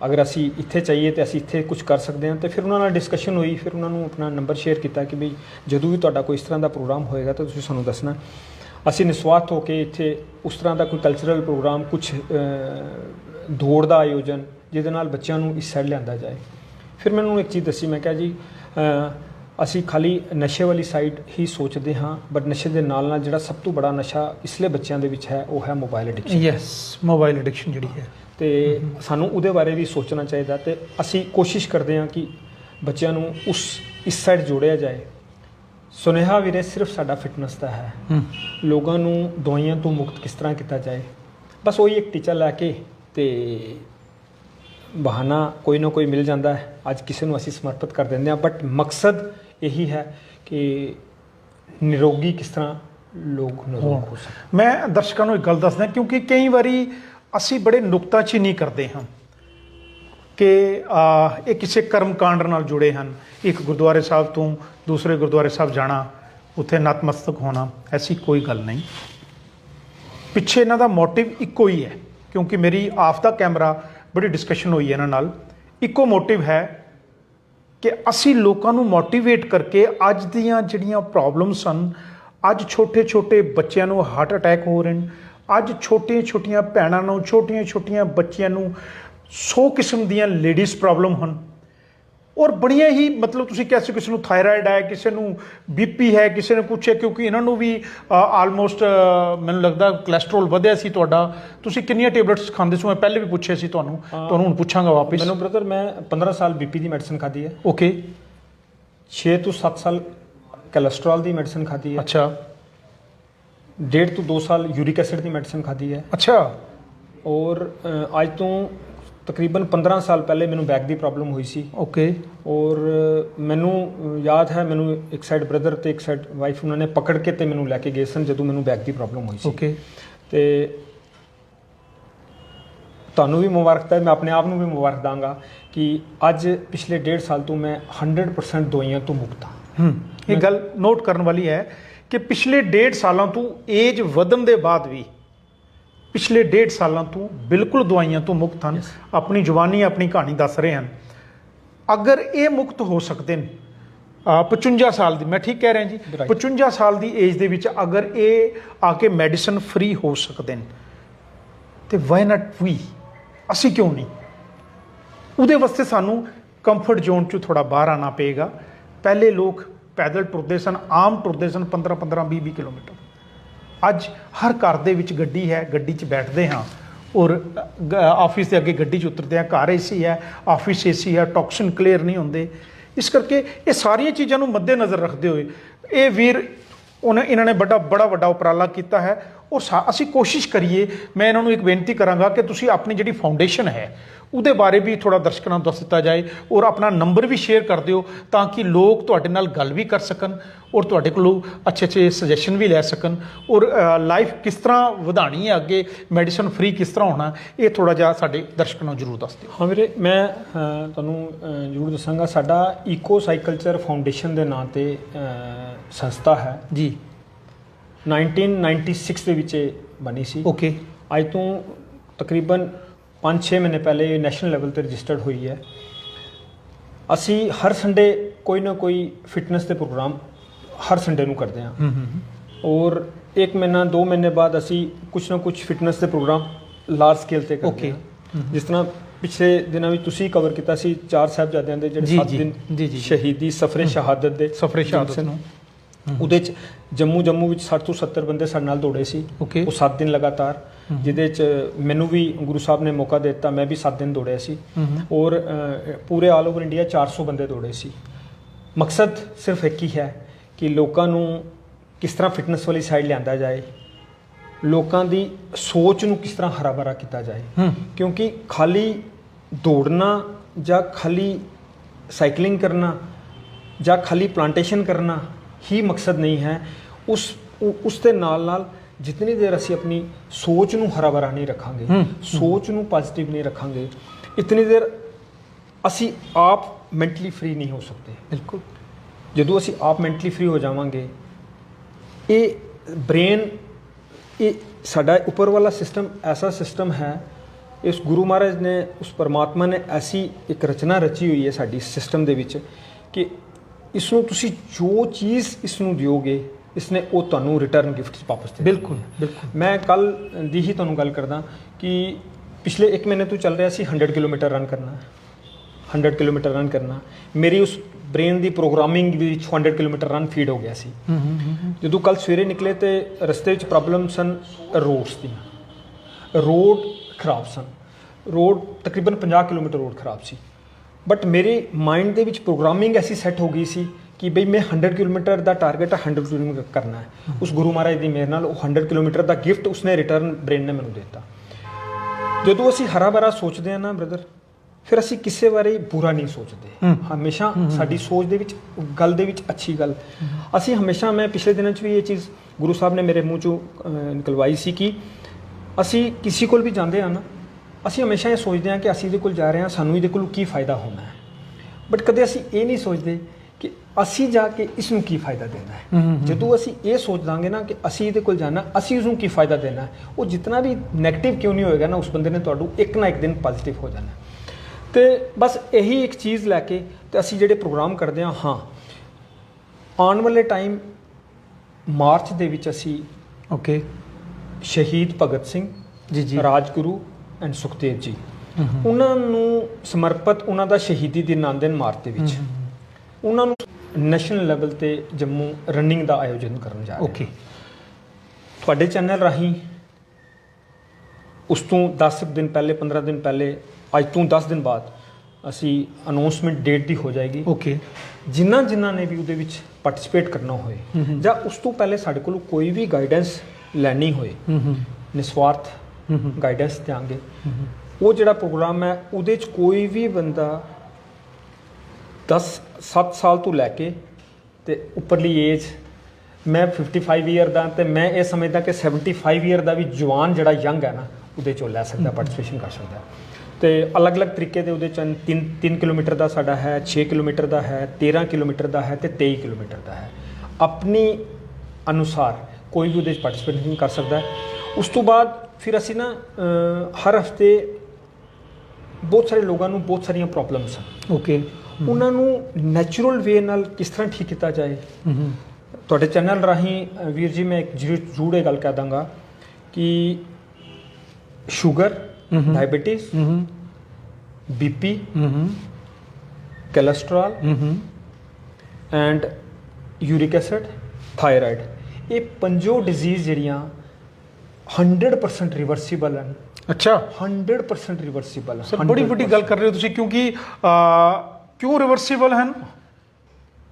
ਅਗਰ ਅਸੀਂ ਇੱਥੇ ਚਾਹੀਏ ਤੇ ਅਸੀਂ ਇੱਥੇ ਕੁਝ ਕਰ ਸਕਦੇ ਹਾਂ, ਤੇ ਫਿਰ ਉਹਨਾਂ ਨਾਲ ਡਿਸਕਸ਼ਨ ਹੋਈ, ਫਿਰ ਉਹਨਾਂ ਨੂੰ ਆਪਣਾ ਨੰਬਰ ਸ਼ੇਅਰ ਕੀਤਾ ਕਿ ਵੀ ਜਦੋਂ ਵੀ ਤੁਹਾਡਾ ਕੋਈ ਇਸ ਤਰ੍ਹਾਂ ਦਾ ਪ੍ਰੋਗਰਾਮ ਹੋਏਗਾ ਤਾਂ ਤੁਸੀਂ ਸਾਨੂੰ ਦੱਸਣਾ। ਅਸੀਂ ਨਿਸਵਾਰਥ ਹੋ ਕੇ ਇੱਥੇ ਉਸ ਤਰ੍ਹਾਂ ਦਾ ਕੋਈ ਕਲਚਰਲ ਪ੍ਰੋਗਰਾਮ ਕੁਝ ਦੌੜ ਦਾ ਆਯੋਜਨ ਜਿਹਦੇ ਨਾਲ ਬੱਚਿਆਂ ਨੂੰ ਇਸ ਸਾਈਡ ਲਿਆਂਦਾ ਜਾਏ। ਫਿਰ ਮੈਨੂੰ ਇੱਕ ਚੀਜ਼ ਦੱਸੀ, ਮੈਂ ਕਿਹਾ ਜੀ ਅਸੀਂ ਖਾਲੀ ਨਸ਼ੇ ਵਾਲੀ ਸਾਈਡ ਹੀ ਸੋਚਦੇ ਹਾਂ ਬਟ ਨਸ਼ੇ ਦੇ ਨਾਲ ਨਾਲ ਜਿਹੜਾ ਸਭ ਤੋਂ ਬੜਾ ਨਸ਼ਾ ਇਸ ਲਈ ਬੱਚਿਆਂ ਦੇ ਵਿੱਚ ਹੈ, ਉਹ ਹੈ mobile addiction yes mobile addiction ਜਿਹੜੀ ਹੈ। ਤੇ ਸਾਨੂੰ ਉਹਦੇ ਬਾਰੇ ਵੀ ਸੋਚਣਾ ਚਾਹੀਦਾ ਤੇ ਅਸੀਂ ਕੋਸ਼ਿਸ਼ ਕਰਦੇ ਹਾਂ ਕਿ ਬੱਚਿਆਂ ਨੂੰ ਉਸ ਇਸ ਸਾਈਡ ਜੋੜਿਆ ਜਾਏ। ਸੁਨੇਹਾ ਵੀਰੇ ਸਿਰਫ ਸਾਡਾ ਫਿਟਨੈਸ ਦਾ ਹੈ। ਲੋਕਾਂ ਨੂੰ ਦਵਾਈਆਂ ਤੋਂ ਮੁਕਤ ਕਿਸ ਤਰ੍ਹਾਂ ਕੀਤਾ ਜਾਏ। ਬਸ ਉਹੀ ਇੱਕ ਟੀਚਾ ਲੈ ਕੇ ਤੇ ਬਹਾਨਾ ਕੋਈ ਨਾ ਕੋਈ ਮਿਲ ਜਾਂਦਾ ਹੈ। ਅੱਜ ਕਿਸੇ ਨੂੰ ਅਸੀਂ ਸਮਰਪਿਤ ਕਰ ਦਿੰਦੇ ਹਾਂ ਬਟ ਮਕਸਦ ਇਹੀ ਹੈ ਕਿ ਨਿਰੋਗੀ ਕਿਸ ਤਰ੍ਹਾਂ ਲੋਕ ਨਿਰੋਗ ਹੋ ਸਕਣ। ਮੈਂ ਦਰਸ਼ਕਾਂ ਨੂੰ ਇੱਕ ਗੱਲ ਦੱਸਦਾ ਕਿਉਂਕਿ ਕਈ ਵਾਰੀ ਅਸੀਂ ਬੜੇ ਨੁਕਤਾਚੀਨੀ ਕਰਦੇ ਹਾਂ ਕਿ ਇਹ ਕਿਸੇ ਕਰਮਕਾਂਡ ਨਾਲ ਜੁੜੇ ਹਨ। ਇੱਕ ਗੁਰਦੁਆਰੇ ਸਾਹਿਬ ਤੋਂ ਦੂਸਰੇ ਗੁਰਦੁਆਰੇ ਸਾਹਿਬ ਜਾਣਾ, ਉੱਥੇ ਨਤਮਸਤਕ ਹੋਣਾ, ਐਸੀ ਕੋਈ ਗੱਲ ਨਹੀਂ। ਪਿੱਛੇ ਇਹਨਾਂ ਦਾ ਮੋਟਿਵ ਇੱਕੋ ਹੀ ਹੈ, ਕਿਉਂਕਿ ਮੇਰੀ ਆਫ ਦਾ ਕੈਮਰਾ ਬੜੀ ਡਿਸਕਸ਼ਨ ਹੋਈ ਹੈ ਇਹਨਾਂ ਨਾਲ। ਇੱਕੋ ਮੋਟਿਵ ਹੈ ਕਿ ਅਸੀਂ ਲੋਕਾਂ ਨੂੰ ਮੋਟੀਵੇਟ ਕਰਕੇ ਅੱਜ ਦੀਆਂ ਜਿਹੜੀਆਂ ਪ੍ਰੋਬਲਮਸ ਹਨ, ਅੱਜ ਛੋਟੇ-ਛੋਟੇ ਬੱਚਿਆਂ ਨੂੰ ਹਾਰਟ ਅਟੈਕ ਹੋ ਰਹੇ ਨੇ ਅੱਜ ਛੋਟੀਆਂ-ਛੋਟੀਆਂ ਭੈਣਾਂ ਨੂੰ ਛੋਟੀਆਂ-ਛੋਟੀਆਂ ਬੱਚਿਆਂ ਨੂੰ 100 ਕਿਸਮ ਦੀਆਂ ਲੇਡੀਜ਼ ਪ੍ਰੋਬਲਮ ਹਨ। ਔਰ ਬੜੀਆਂ ਹੀ ਮਤਲਬ ਤੁਸੀਂ ਕਹਿ ਸਕਦੇ ਕਿਸੇ ਨੂੰ ਥਾਇਰਾਇਡ ਹੈ ਕਿਸੇ ਨੂੰ ਬੀਪੀ ਹੈ ਕਿਸੇ ਨੂੰ ਕੁਛ ਹੈ ਕਿਉਂਕਿ ਇਹਨਾਂ ਨੂੰ ਵੀ ਆਲਮੋਸਟ ਮੈਨੂੰ ਲੱਗਦਾ ਕੋਲੇਸਟ੍ਰੋਲ ਵਧਿਆ ਸੀ ਤੁਹਾਡਾ। ਤੁਸੀਂ ਕਿੰਨੀਆਂ ਟੇਬਲੇਟਸ ਖਾਂਦੇ ਸੀ? ਮੈਂ ਪਹਿਲੇ ਵੀ ਪੁੱਛਿਆ ਸੀ ਤੁਹਾਨੂੰ। ਤੁਹਾਨੂੰ ਹੁਣ ਪੁੱਛਾਂਗਾ ਵਾਪਸ। ਮੈਨੂੰ ਬ੍ਰਦਰ ਮੈਂ 15 ਸਾਲ ਬੀਪੀ ਦੀ ਮੈਡੀਸਿਨ ਖਾਧੀ ਹੈ। ਓਕੇ 6 ਤੋਂ 7 ਸਾਲ ਕੋਲੇਸਟ੍ਰੋਲ ਦੀ ਮੈਡੀਸਿਨ ਖਾਧੀ ਹੈ। ਅੱਛਾ। ਡੇਢ ਤੋਂ 2 ਸਾਲ ਯੂਰਿਕ ਐਸਿਡ ਦੀ ਮੈਡੀਸਿਨ ਖਾਧੀ ਹੈ ਅੱਛਾ ਔਰ ਅ, ਅੱਜ ਤੋਂ ਤਕਰੀਬਨ 15 ਸਾਲ ਪਹਿਲੇ ਮੈਨੂੰ ਬੈਕ ਦੀ ਪ੍ਰੋਬਲਮ ਹੋਈ ਸੀ ਓਕੇ ਔਰ ਮੈਨੂੰ ਅ, ਯਾਦ ਹੈ ਮੈਨੂੰ ਇੱਕ ਸਾਈਡ ਬ੍ਰਦਰ ਤੇ ਇੱਕ ਸਾਈਡ ਵਾਈਫ ਉਹਨਾਂ ਨੇ ਪਕੜ ਕੇ ਤੇ ਮੈਨੂੰ ਲੈ ਕੇ ਗਏ ਸਨ ਜਦੋਂ ਮੈਨੂੰ ਬੈਕ ਦੀ ਪ੍ਰੋਬਲਮ ਹੋਈ ਸੀ ਓਕੇ ਤੇ ਤੁਹਾਨੂੰ ਵੀ ਮੁਬਾਰਕਤਾ ਮੈਂ ਆਪਣੇ ਆਪ ਨੂੰ ਵੀ ਮੁਬਾਰਕ ਦਾਂਗਾ ਕਿ ਅੱਜ ਪਿਛਲੇ ਡੇਢ ਸਾਲ ਤੋਂ ਮੈਂ 100% ਦਵਾਈਆਂ ਤੋਂ ਮੁਕਤ ਹਾਂ ਹੂੰ ਇਹ ਗੱਲ ਨੋਟ ਕਰਨ ਵਾਲੀ ਹੈ ਕਿ ਪਿਛਲੇ ਡੇਢ ਸਾਲਾਂ ਤੋਂ ਏਜ ਵਧਣ ਦੇ ਬਾਅਦ ਵੀ ਪਿਛਲੇ ਡੇਢ ਸਾਲਾਂ ਤੋਂ ਬਿਲਕੁਲ ਦਵਾਈਆਂ ਤੋਂ ਮੁਕਤ ਹਨ। ਆਪਣੀ ਜਵਾਨੀ ਆਪਣੀ ਕਹਾਣੀ ਦੱਸ ਰਹੇ ਹਨ। ਅਗਰ ਇਹ ਮੁਕਤ ਹੋ ਸਕਦੇ ਨੇ ਅ, 55 ਸਾਲ ਦੀ ਮੈਂ ਠੀਕ ਕਹਿ ਰਿਹਾ ਜੀ Right. 55 ਸਾਲ ਦੀ ਏਜ ਦੇ ਵਿੱਚ ਅਗਰ ਇਹ ਆ ਕੇ ਮੈਡੀਸਨ ਫ੍ਰੀ ਹੋ ਸਕਦੇ ਨੇ ਤੇ ਵਾਈ ਨਾਟ ਵੀ ਅਸੀਂ ਕਿਉਂ ਨਹੀਂ? ਉਹਦੇ ਵਾਸਤੇ ਸਾਨੂੰ ਕੰਫਰਟ ਜ਼ੋਨ ਚੋਂ ਥੋੜਾ ਬਾਹਰ ਆਣਾ ਪਏਗਾ। ਪਹਿਲੇ ਲੋਕ ਪੈਦਲ ਟੁਰਦੇ ਸਨ, ਆਮ ਟੁਰਦੇ ਸਨ 15 15 20 20 ਕਿਲੋਮੀਟਰ। ਅੱਜ ਹਰ ਘਰ ਦੇ ਵਿੱਚ ਗੱਡੀ ਹੈ, ਗੱਡੀ 'ਚ ਬੈਠਦੇ ਹਾਂ ਔਰ ਆਫਿਸ ਦੇ ਅੱਗੇ ਗੱਡੀ 'ਚ ਉਤਰਦੇ ਹਾਂ, ਘਰ ਏਸੀ ਹੈ, ਆਫਿਸ ਏਸੀ ਹੈ, ਟੌਕਸਿਨ ਕਲੀਅਰ ਨਹੀਂ ਹੁੰਦੇ। ਇਸ ਕਰਕੇ ਇਹ ਸਾਰੀਆਂ ਚੀਜ਼ਾਂ ਨੂੰ ਮੱਦੇਨਜ਼ਰ ਰੱਖਦੇ ਹੋਏ ਇਹ ਵੀਰ ਉਹਨੇ, ਇਹਨਾਂ ਨੇ ਬੜਾ ਬੜਾ ਵੱਡਾ ਉਪਰਾਲਾ ਕੀਤਾ ਹੈ। ਔਰ ਸਾ- ਅਸੀਂ ਕੋਸ਼ਿਸ਼ ਕਰੀਏ ਮੈਂ ਇਹਨਾਂ ਨੂੰ ਇੱਕ ਬੇਨਤੀ ਕਰਾਂਗਾ ਕਿ ਤੁਸੀਂ ਆਪਣੀ ਜਿਹੜੀ ਫਾਊਂਡੇਸ਼ਨ ਹੈ ਉਹਦੇ ਬਾਰੇ ਵੀ ਥੋੜਾ ਦਰਸ਼ਕਾਂ ਨੂੰ ਦੱਸ ਦਿੱਤਾ ਜਾਏ ਔਰ ਆਪਣਾ ਨੰਬਰ ਵੀ ਸ਼ੇਅਰ ਕਰ ਦਿਓ ਤਾਂ ਕਿ ਲੋਕ ਤੁਹਾਡੇ ਨਾਲ ਗੱਲ ਵੀ ਕਰ ਸਕਣ ਔਰ ਤੁਹਾਡੇ ਕੋਲੋਂ ਅੱਛੇ ਅੱਛੇ ਸੁਜੈਸ਼ਨ ਵੀ ਲੈ ਸਕਣ ਔਰ ਲਾਈਫ ਕਿਸ ਤਰ੍ਹਾਂ ਵਧਾਣੀ ਹੈ ਅੱਗੇ ਮੈਡੀਸਨ ਫ੍ਰੀ ਕਿਸ ਤਰ੍ਹਾਂ ਹੋਣਾ ਇਹ ਥੋੜਾ ਜਿਹਾ ਸਾਡੇ ਦਰਸ਼ਕਾਂ ਨੂੰ ਜ਼ਰੂਰ ਦੱਸ ਦਿਓ। ਹਾਂ ਵੀਰੇ ਮੈਂ ਤੁਹਾਨੂੰ ਜ਼ਰੂਰ ਦੱਸਾਂਗਾ ਸਾਡਾ ਈਕੋ ਸਾਈਕਲਚਰ ਫਾਊਂਡੇਸ਼ਨ ਦੇ ਨਾਂ ਤੇ ਸੰਸਥਾ ਹੈ। ਜੀ। 1996 ਦੇ ਵਿੱਚ ਇਹ ਬਣੀ ਸੀ। ਓਕੇ ਅੱਜ ਤੋਂ ਤਕਰੀਬਨ 5-6 ਮਹੀਨੇ ਪਹਿਲੇ ਇਹ ਨੈਸ਼ਨਲ ਲੈਵਲ ਤੇ ਰਜਿਸਟਰਡ ਹੋਈ ਹੈ। ਅਸੀਂ ਹਰ ਸੰਡੇ ਕੋਈ ਨਾ ਕੋਈ ਫਿਟਨੈਸ ਦੇ ਪ੍ਰੋਗਰਾਮ ਹਰ ਸੰਡੇ ਨੂੰ ਕਰਦੇ ਹਾਂ। ਹੂੰ ਹੂੰ ਔਰ ਇੱਕ ਮਹੀਨਾ ਦੋ ਮਹੀਨੇ ਬਾਅਦ ਅਸੀਂ ਕੁਝ ਨਾ ਕੁਝ ਫਿਟਨੈਸ ਦੇ ਪ੍ਰੋਗਰਾਮ ਲਾਰਜ ਸਕੇਲ ਤੇ ਕਰਦੇ. ਹਾਂ। ਜਿਸ ਤਰ੍ਹਾਂ ਪਿਛਲੇ ਦਿਨਾਂ ਵਿੱਚ ਤੁਸੀਂ ਕਵਰ ਕੀਤਾ ਸੀ ਚਾਰ ਸਾਹਿਬਜ਼ਾਦਿਆਂ ਦੇ ਜਿਹੜੇ ਜੀ, 7 ਜੀ, ਦਿਨ। ਸ਼ਹੀਦੀ ਸਫਰੇ ਸ਼ਹਾਦਤ ਦੇ ਸਫਰੇ ਸ਼ਹਾਦਤ ਨੂੰ। ਉਹਦੇ ਚ ਜੰਮੂ ਜੰਮੂ ਵਿੱਚ 60 ਤੋਂ 70 ਬੰਦੇ ਸਾਡੇ ਨਾਲ ਦੌੜੇ ਸੀ। Okay. ਉਹ 7 ਦਿਨ ਲਗਾਤਾਰ ਜਿਹਦੇ ਚ ਮੈਨੂੰ ਵੀ ਗੁਰੂ ਸਾਹਿਬ ਨੇ ਮੌਕਾ ਦੇ ਦਿੱਤਾ ਮੈਂ ਵੀ 7 ਦਿਨ ਦੌੜਿਆ ਸੀ। ਔਰ ਪੂਰੇ ਆਲ ਓਵਰ ਇੰਡੀਆ 400 ਬੰਦੇ ਦੌੜੇ ਸੀ। ਮਕਸਦ ਸਿਰਫ ਇੱਕ ਹੀ ਹੈ ਕਿ ਲੋਕਾਂ ਨੂੰ ਕਿਸ ਤਰ੍ਹਾਂ ਫਿਟਨੈਸ ਵਾਲੀ ਸਾਈਡ ਲਿਆਂਦਾ ਜਾਏ। ਲੋਕਾਂ ਦੀ ਸੋਚ ਨੂੰ ਕਿਸ ਤਰ੍ਹਾਂ ਹਰਾ ਭਰਾ ਕੀਤਾ ਜਾਏ। ਕਿਉਂਕਿ ਖਾਲੀ ਦੌੜਨਾ ਜਾਂ ਖਾਲੀ ਸਾਈਕਲਿੰਗ ਕਰਨਾ ਜਾਂ ਖਾਲੀ ਪਲਾਂਟੇਸ਼ਨ ਕਰਨਾ ਹੀ ਮਕਸਦ ਨਹੀਂ ਹੈ ਉਸ ਉਸ ਦੇ ਨਾਲ ਨਾਲ ਜਿੰਨੀ ਦੇਰ ਅਸੀਂ ਆਪਣੀ ਸੋਚ ਨੂੰ ਹਰਾ ਭਰਾ ਨਹੀਂ ਰੱਖਾਂਗੇ। ਸੋਚ ਨੂੰ ਪੋਜ਼ਿਟਿਵ ਨਹੀਂ ਰੱਖਾਂਗੇ ਇਤਨੀ ਦੇਰ ਅਸੀਂ ਆਪ ਮੈਂਟਲੀ ਫ੍ਰੀ ਨਹੀਂ ਹੋ ਸਕਦੇ ਬਿਲਕੁਲ ਜਦੋਂ ਅਸੀਂ ਆਪ ਮੈਂਟਲੀ ਫ੍ਰੀ ਹੋ ਜਾਵਾਂਗੇ ਇਹ ਬ੍ਰੇਨ ਇਹ ਸਾਡਾ ਉੱਪਰ ਵਾਲਾ ਸਿਸਟਮ ਐਸਾ ਸਿਸਟਮ ਹੈ ਇਸ ਗੁਰੂ ਮਹਾਰਾਜ ਨੇ ਉਸ ਪਰਮਾਤਮਾ ਨੇ ਐਸੀ ਇੱਕ ਰਚਨਾ ਰਚੀ ਹੋਈ ਹੈ ਸਾਡੀ ਸਿਸਟਮ ਦੇ ਵਿੱਚ ਕਿ ਇਸ ਨੂੰ ਤੁਸੀਂ ਜੋ ਚੀਜ਼ ਇਸ ਨੂੰ ਦਿਓਗੇ ਇਸ ਨੇ ਉਹ ਤੁਹਾਨੂੰ ਰਿਟਰਨ ਗਿਫਟ ਵਾਪਸ ਦੇ ਬਿਲਕੁਲ ਬਿਲਕੁਲ। ਮੈਂ ਕੱਲ ਦੀ ਹੀ ਤੁਹਾਨੂੰ ਗੱਲ ਕਰਦਾ ਕਿ ਪਿਛਲੇ 1 ਮਹੀਨੇ ਤੋਂ ਚੱਲ ਰਿਹਾ ਸੀ 100 ਕਿਲੋਮੀਟਰ ਰਨ ਕਰਨਾ। 100 ਕਿਲੋਮੀਟਰ ਰਨ ਕਰਨਾ। ਮੇਰੀ ਉਸ ਬ੍ਰੇਨ ਦੀ ਪ੍ਰੋਗਰਾਮਿੰਗ ਵਿੱਚ 100 ਕਿਲੋਮੀਟਰ ਰਨ ਫੀਡ ਹੋ ਗਿਆ ਸੀ। ਜਦੋਂ ਕੱਲ ਸਵੇਰੇ ਨਿਕਲੇ ਤੇ ਰਸਤੇ ਵਿੱਚ ਪ੍ਰੋਬਲਮ ਸਨ ਰੋਡਸ ਦੀਆਂ। ਰੋਡ ਖਰਾਬ ਸਨ। ਰੋਡ ਤਕਰੀਬਨ 50 ਕਿਲੋਮੀਟਰ ਰੋਡ ਖਰਾਬ ਸੀ। ਬਟ ਮੇਰੇ ਮਾਈਂਡ ਦੇ ਵਿੱਚ ਪ੍ਰੋਗਰਾਮਿੰਗ ਐਸੀ ਸੈੱਟ ਹੋ ਗਈ ਸੀ ਕਿ ਬਈ ਮੈਂ 100 ਕਿਲੋਮੀਟਰ ਦਾ ਟਾਰਗੇਟ 100 ਕਿਲੋਮੀਟਰ ਕਰਨਾ ਹੈ। ਉਸ ਗੁਰੂ ਮਹਾਰਾਜ ਦੀ ਮਿਹਰ ਨਾਲ ਉਹ 100 ਕਿਲੋਮੀਟਰ ਦਾ ਗਿਫਟ ਉਸਨੇ ਰਿਟਰਨ ਬ੍ਰੇਨ ਨੇ ਮੈਨੂੰ ਦਿੱਤਾ। ਜਦੋਂ ਅਸੀਂ ਹਰਾ ਭਰਾ ਸੋਚਦੇ ਹਾਂ ਨਾ ਬ੍ਰਦਰ ਫਿਰ ਅਸੀਂ ਕਿਸੇ ਬਾਰੇ ਬੁਰਾ ਨਹੀਂ ਸੋਚਦੇ। ਹਮੇਸ਼ਾ ਸਾਡੀ ਸੋਚ ਦੇ ਵਿੱਚ ਗੱਲ ਦੇ ਵਿੱਚ ਅੱਛੀ ਗੱਲ। ਅਸੀਂ ਹਮੇਸ਼ਾ ਮੈਂ ਪਿਛਲੇ ਦਿਨਾਂ 'ਚ ਵੀ ਇਹ ਚੀਜ਼ ਗੁਰੂ ਸਾਹਿਬ ਨੇ ਮੇਰੇ ਮੂੰਹ 'ਚੋਂ ਨਿਕਲਵਾਈ ਸੀ ਕਿ ਅਸੀਂ ਕਿਸੇ ਕੋਲ ਵੀ ਜਾਂਦੇ ਆ ਨਾ ਅਸੀਂ ਹਮੇਸ਼ਾ ਇਹ ਸੋਚਦੇ ਹਾਂ ਕਿ ਅਸੀਂ ਇਹਦੇ ਕੋਲ ਜਾ ਰਹੇ ਹਾਂ ਸਾਨੂੰ ਇਹਦੇ ਕੋਲ ਕੀ ਫਾਇਦਾ ਹੋਣਾ ਹੈ ਬਟ ਕਦੇ ਅਸੀਂ ਇਹ ਨਹੀਂ ਸੋਚਦੇ ਕਿ ਅਸੀਂ ਜਾ ਕੇ ਇਸ ਨੂੰ ਕੀ ਫਾਇਦਾ ਦੇਣਾ ਹੈ। ਜਦੋਂ ਅਸੀਂ ਇਹ ਸੋਚ ਦਾਂਗੇ ਨਾ ਕਿ ਅਸੀਂ ਇਹਦੇ ਕੋਲ ਜਾਣਾ ਅਸੀਂ ਉਸ ਨੂੰ ਕੀ ਫਾਇਦਾ ਦੇਣਾ ਹੈ, ਉਹ ਜਿੰਨਾ ਵੀ 네ਗੇਟਿਵ ਕਿਉਂ ਨਹੀਂ ਹੋਏਗਾ ਨਾ ਉਸ ਬੰਦੇ ਨੇ ਤੁਹਾਨੂੰ ਇੱਕ ਨਾ ਇੱਕ ਦਿਨ ਪੋਜ਼ਿਟਿਵ ਹੋ ਜਾਣਾ। ਤੇ ਬਸ ਇਹੀ ਇੱਕ ਚੀਜ਼ ਲੈ ਕੇ ਤੇ ਅਸੀਂ ਜਿਹੜੇ ਪ੍ਰੋਗਰਾਮ ਕਰਦੇ ਹਾਂ ਹਾਂ ਆਉਣ ਵਾਲੇ ਟਾਈਮ ਮਾਰਚ ਦੇ ਵਿੱਚ ਅਸੀਂ ਓਕੇ ਸ਼ਹੀਦ ਭਗਤ ਸਿੰਘ ਜੀ ਜੀ ਰਾਜਗੁਰੂ ਐਂਡ ਸੁਖਦੇਵ ਜੀ। ਉਹਨਾਂ ਨੂੰ ਸਮਰਪਿਤ ਉਹਨਾਂ ਦਾ ਸ਼ਹੀਦੀ ਦਿਨ ਆਉਂਦੇ ਨੇ ਮਾਰਚ ਦੇ ਵਿੱਚ ਉਹਨਾਂ ਨੂੰ ਨੈਸ਼ਨਲ ਲੈਵਲ ਤੇ ਜੰਮੂ ਰਨਿੰਗ ਦਾ ਆਯੋਜਨ ਕਰਨ ਜਾ ਰਹੇ ਓਕੇ ਤੁਹਾਡੇ ਚੈਨਲ ਰਾਹੀਂ ਉਸ ਤੋਂ 10 ਦਿਨ ਪਹਿਲੇ 15 ਦਿਨ ਪਹਿਲੇ ਅੱਜ ਤੋਂ 10 ਦਿਨ ਬਾਅਦ ਅਸੀਂ ਅਨਾਉਂਸਮੈਂਟ ਡੇਟ ਦੀ ਹੋ ਜਾਏਗੀ ਓਕੇ ਜਿਨ੍ਹਾਂ ਜਿਨ੍ਹਾਂ ਨੇ ਵੀ ਉਹਦੇ ਵਿੱਚ ਪਾਰਟਿਸਿਪੇਟ ਕਰਨਾ ਹੋਏ। ਜਾਂ ਉਸ ਤੋਂ ਪਹਿਲੇ ਸਾਡੇ ਕੋਲ ਕੋਈ ਵੀ ਗਾਈਡੈਂਸ ਲੈਣੀ ਹੋਏ ਨਿਸਵਾਰਥ। ਗਾਈਡੈਂਸ ਦਿਆਂਗੇ। ਉਹ ਜਿਹੜਾ ਪ੍ਰੋਗਰਾਮ ਹੈ, ਉਹਦੇ ਚ ਕੋਈ ਵੀ ਬੰਦਾ 10 7 ਸਾਲ ਤੋਂ ਲੈ ਕੇ ਤੇ ਉੱਪਰਲੀ ਏਜ ਮੈਂ 55 ਇਅਰ ਦਾ ਤੇ ਮੈਂ ਇਹ ਸਮਝਦਾ ਕਿ 75 ਇਅਰ ਦਾ ਵੀ ਜਵਾਨ ਜਿਹੜਾ ਯੰਗ ਹੈ ਨਾ, ਉਹਦੇ ਚੋਂ ਲੈ ਸਕਦਾ ਪਾਰਟਿਸਿਪੇਸ਼ਨ ਕਰ ਸਕਦਾ। ਤੇ ਅਲੱਗ-ਅਲੱਗ ਤਰੀਕੇ ਦੇ ਉਹਦੇ ਚ 3 3 ਕਿਲੋਮੀਟਰ ਦਾ ਸਾਡਾ ਹੈ 6 ਕਿਲੋਮੀਟਰ ਦਾ ਹੈ 13 ਕਿਲੋਮੀਟਰ ਦਾ ਹੈ ਤੇ 23 ਕਿਲੋਮੀਟਰ ਦਾ ਹੈ। ਆਪਣੀ ਅਨੁਸਾਰ ਕੋਈ ਵੀ ਉਹਦੇ ਚ ਪਾਰਟਿਸਿਪੇਸ਼ਨ ਕਰ ਸਕਦਾ। ਉਸ ਤੋਂ ਬਾਅਦ ਫਿਰ ਅਸੀਂ ਨਾ ਹਰ ਹਫ਼ਤੇ ਬਹੁਤ ਸਾਰੇ ਲੋਕਾਂ ਨੂੰ ਬਹੁਤ ਸਾਰੀਆਂ ਪ੍ਰੋਬਲਮਸ ਹਨ ਓਕੇ ਉਹਨਾਂ ਨੂੰ ਨੈਚੁਰਲ ਵੇ ਨਾਲ ਕਿਸ ਤਰ੍ਹਾਂ ਠੀਕ ਕੀਤਾ ਜਾਏ। ਤੁਹਾਡੇ ਚੈਨਲ ਰਾਹੀਂ ਵੀਰ ਜੀ ਮੈਂ ਇੱਕ ਜ਼ਰੂਰ ਇਹ ਗੱਲ ਕਹਿ ਦਾਂਗਾ ਕਿ sugar hmm. BP. Cholesterol. And uric acid thyroid ਇਹ ਪੰਜੋ ਡਿਜ਼ੀਜ਼ ਜਿਹੜੀਆਂ 100% ਰਿਵਰਸੀਬਲ ਹਨ। ਅੱਛਾ। 100% ਰਿਵਰਸੀਬਲ ਸਰ ਬੜੀ ਵੱਡੀ ਗੱਲ ਕਰ ਰਹੇ ਹੋ ਤੁਸੀਂ ਕਿਉਂਕਿ ਕਿਉਂ ਰਿਵਰਸੀਬਲ ਹਨ?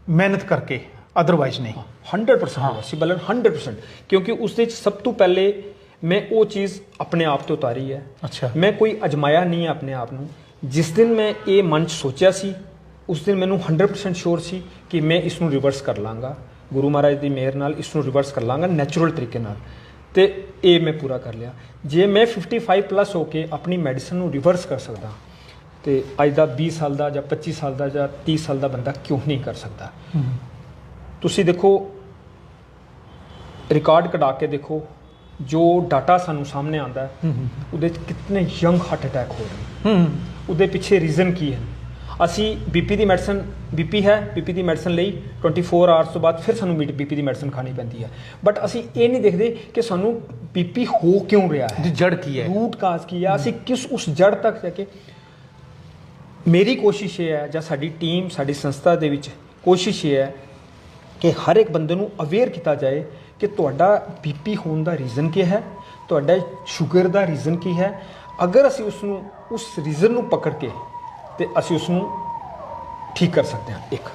ਮਿਹਨਤ ਕਰਕੇ ਅਦਰਵਾਈਜ਼ ਨਹੀਂ। 100% ਰਿਵਰਸੀਬਲ ਹੈ। 100% ਕਿਉਂਕਿ ਉਸ ਦੇ ਵਿੱਚ ਸਭ ਤੋਂ ਪਹਿਲੇ ਮੈਂ ਉਹ ਚੀਜ਼ ਆਪਣੇ ਆਪ ਤੇ ਉਤਾਰੀ ਹੈ। ਅੱਛਾ। ਮੈਂ ਕੋਈ ਅਜਮਾਇਆ ਨਹੀਂ ਹੈ ਆਪਣੇ ਆਪ ਨੂੰ। ਜਿਸ ਦਿਨ ਮੈਂ ਇਹ ਮਨ 'ਚ ਸੋਚਿਆ ਸੀ ਉਸ ਦਿਨ ਮੈਨੂੰ 100% ਸ਼ੋਰ ਸੀ ਕਿ ਮੈਂ ਇਸ ਨੂੰ ਰਿਵਰਸ ਕਰ ਲਾਂਗਾ। ਗੁਰੂ ਮਹਾਰਾਜ ਦੀ ਮਿਹਰ ਨਾਲ ਇਸ ਨੂੰ ਰਿਵਰਸ ਕਰ ਲਾਂਗਾ ਨੈਚੁਰਲ ਤਰੀਕੇ ਨਾਲ। ਤੇ ਇਹ ਮੈਂ ਪੂਰਾ ਕਰ ਲਿਆ। ਜੇ ਮੈਂ 55 ਪਲੱਸ ਹੋ ਕੇ ਆਪਣੀ ਮੈਡੀਸਨ ਨੂੰ ਰਿਵਰਸ ਕਰ ਸਕਦਾ ਤੇ ਅੱਜ ਦਾ 20 ਸਾਲ ਦਾ ਜਾਂ 25 ਸਾਲ ਦਾ ਜਾਂ 30 ਸਾਲ ਦਾ ਬੰਦਾ ਕਿਉਂ ਨਹੀਂ ਕਰ ਸਕਦਾ। ਤੁਸੀਂ ਦੇਖੋ ਰਿਕਾਰਡ ਕਢਾ ਕੇ ਦੇਖੋ ਜੋ ਡਾਟਾ ਸਾਨੂੰ ਸਾਹਮਣੇ ਆਉਂਦਾ। ਉਹਦੇ 'ਚ ਕਿੰਨੇ ਯੰਗ ਹਾਰਟ ਅਟੈਕ ਹੋ ਰਹੇ ਉਹਦੇ ਪਿੱਛੇ ਰੀਜ਼ਨ ਕੀ ਹੈ? ਅਸੀਂ ਬੀਪੀ ਦੀ ਮੈਡੀਸਨ ਬੀਪੀ ਹੈ ਬੀਪੀ ਦੀ ਮੈਡੀਸਨ ਲਈ 24 ਆਵਰਸ ਤੋਂ ਬਾਅਦ ਫਿਰ ਸਾਨੂੰ ਬੀਪੀ ਦੀ ਮੈਡੀਸਨ ਖਾਣੀ ਪੈਂਦੀ ਹੈ। ਬਟ ਅਸੀਂ ਇਹ ਨਹੀਂ ਦੇਖਦੇ ਕਿ ਸਾਨੂੰ ਬੀਪੀ ਹੋ ਕਿਉਂ ਰਿਹਾ ਹੈ। ਜੜ ਕੀ ਹੈ? ਰੂਟ ਕਾਜ਼ ਕੀ ਹੈ ਅਸੀਂ ਕਿਸ ਉਸ ਜੜ ਤੱਕ ਜਾ ਕੇ ਮੇਰੀ ਕੋਸ਼ਿਸ਼ ਇਹ ਹੈ ਜਾਂ ਸਾਡੀ ਟੀਮ ਸਾਡੀ ਸੰਸਥਾ ਦੇ ਵਿੱਚ ਕੋਸ਼ਿਸ਼ ਇਹ ਹੈ ਕਿ ਹਰ ਇੱਕ ਬੰਦੇ ਨੂੰ ਅਵੇਅਰ ਕੀਤਾ ਜਾਏ ਕਿ ਤੁਹਾਡਾ ਬੀਪੀ ਹੋਣ ਦਾ ਰੀਜ਼ਨ ਕੀ ਹੈ ਤੁਹਾਡਾ ਸ਼ੂਗਰ ਦਾ ਰੀਜ਼ਨ ਕੀ ਹੈ। ਅਗਰ ਅਸੀਂ ਉਸ ਨੂੰ ਉਸ ਰੀਜ਼ਨ ਨੂੰ ਪਕੜ ਕੇ ਤੇ ਅਸੀਂ ਉਸ ਨੂੰ ਠੀਕ ਕਰ ਸਕਦੇ ਹਾਂ। ਇੱਕ।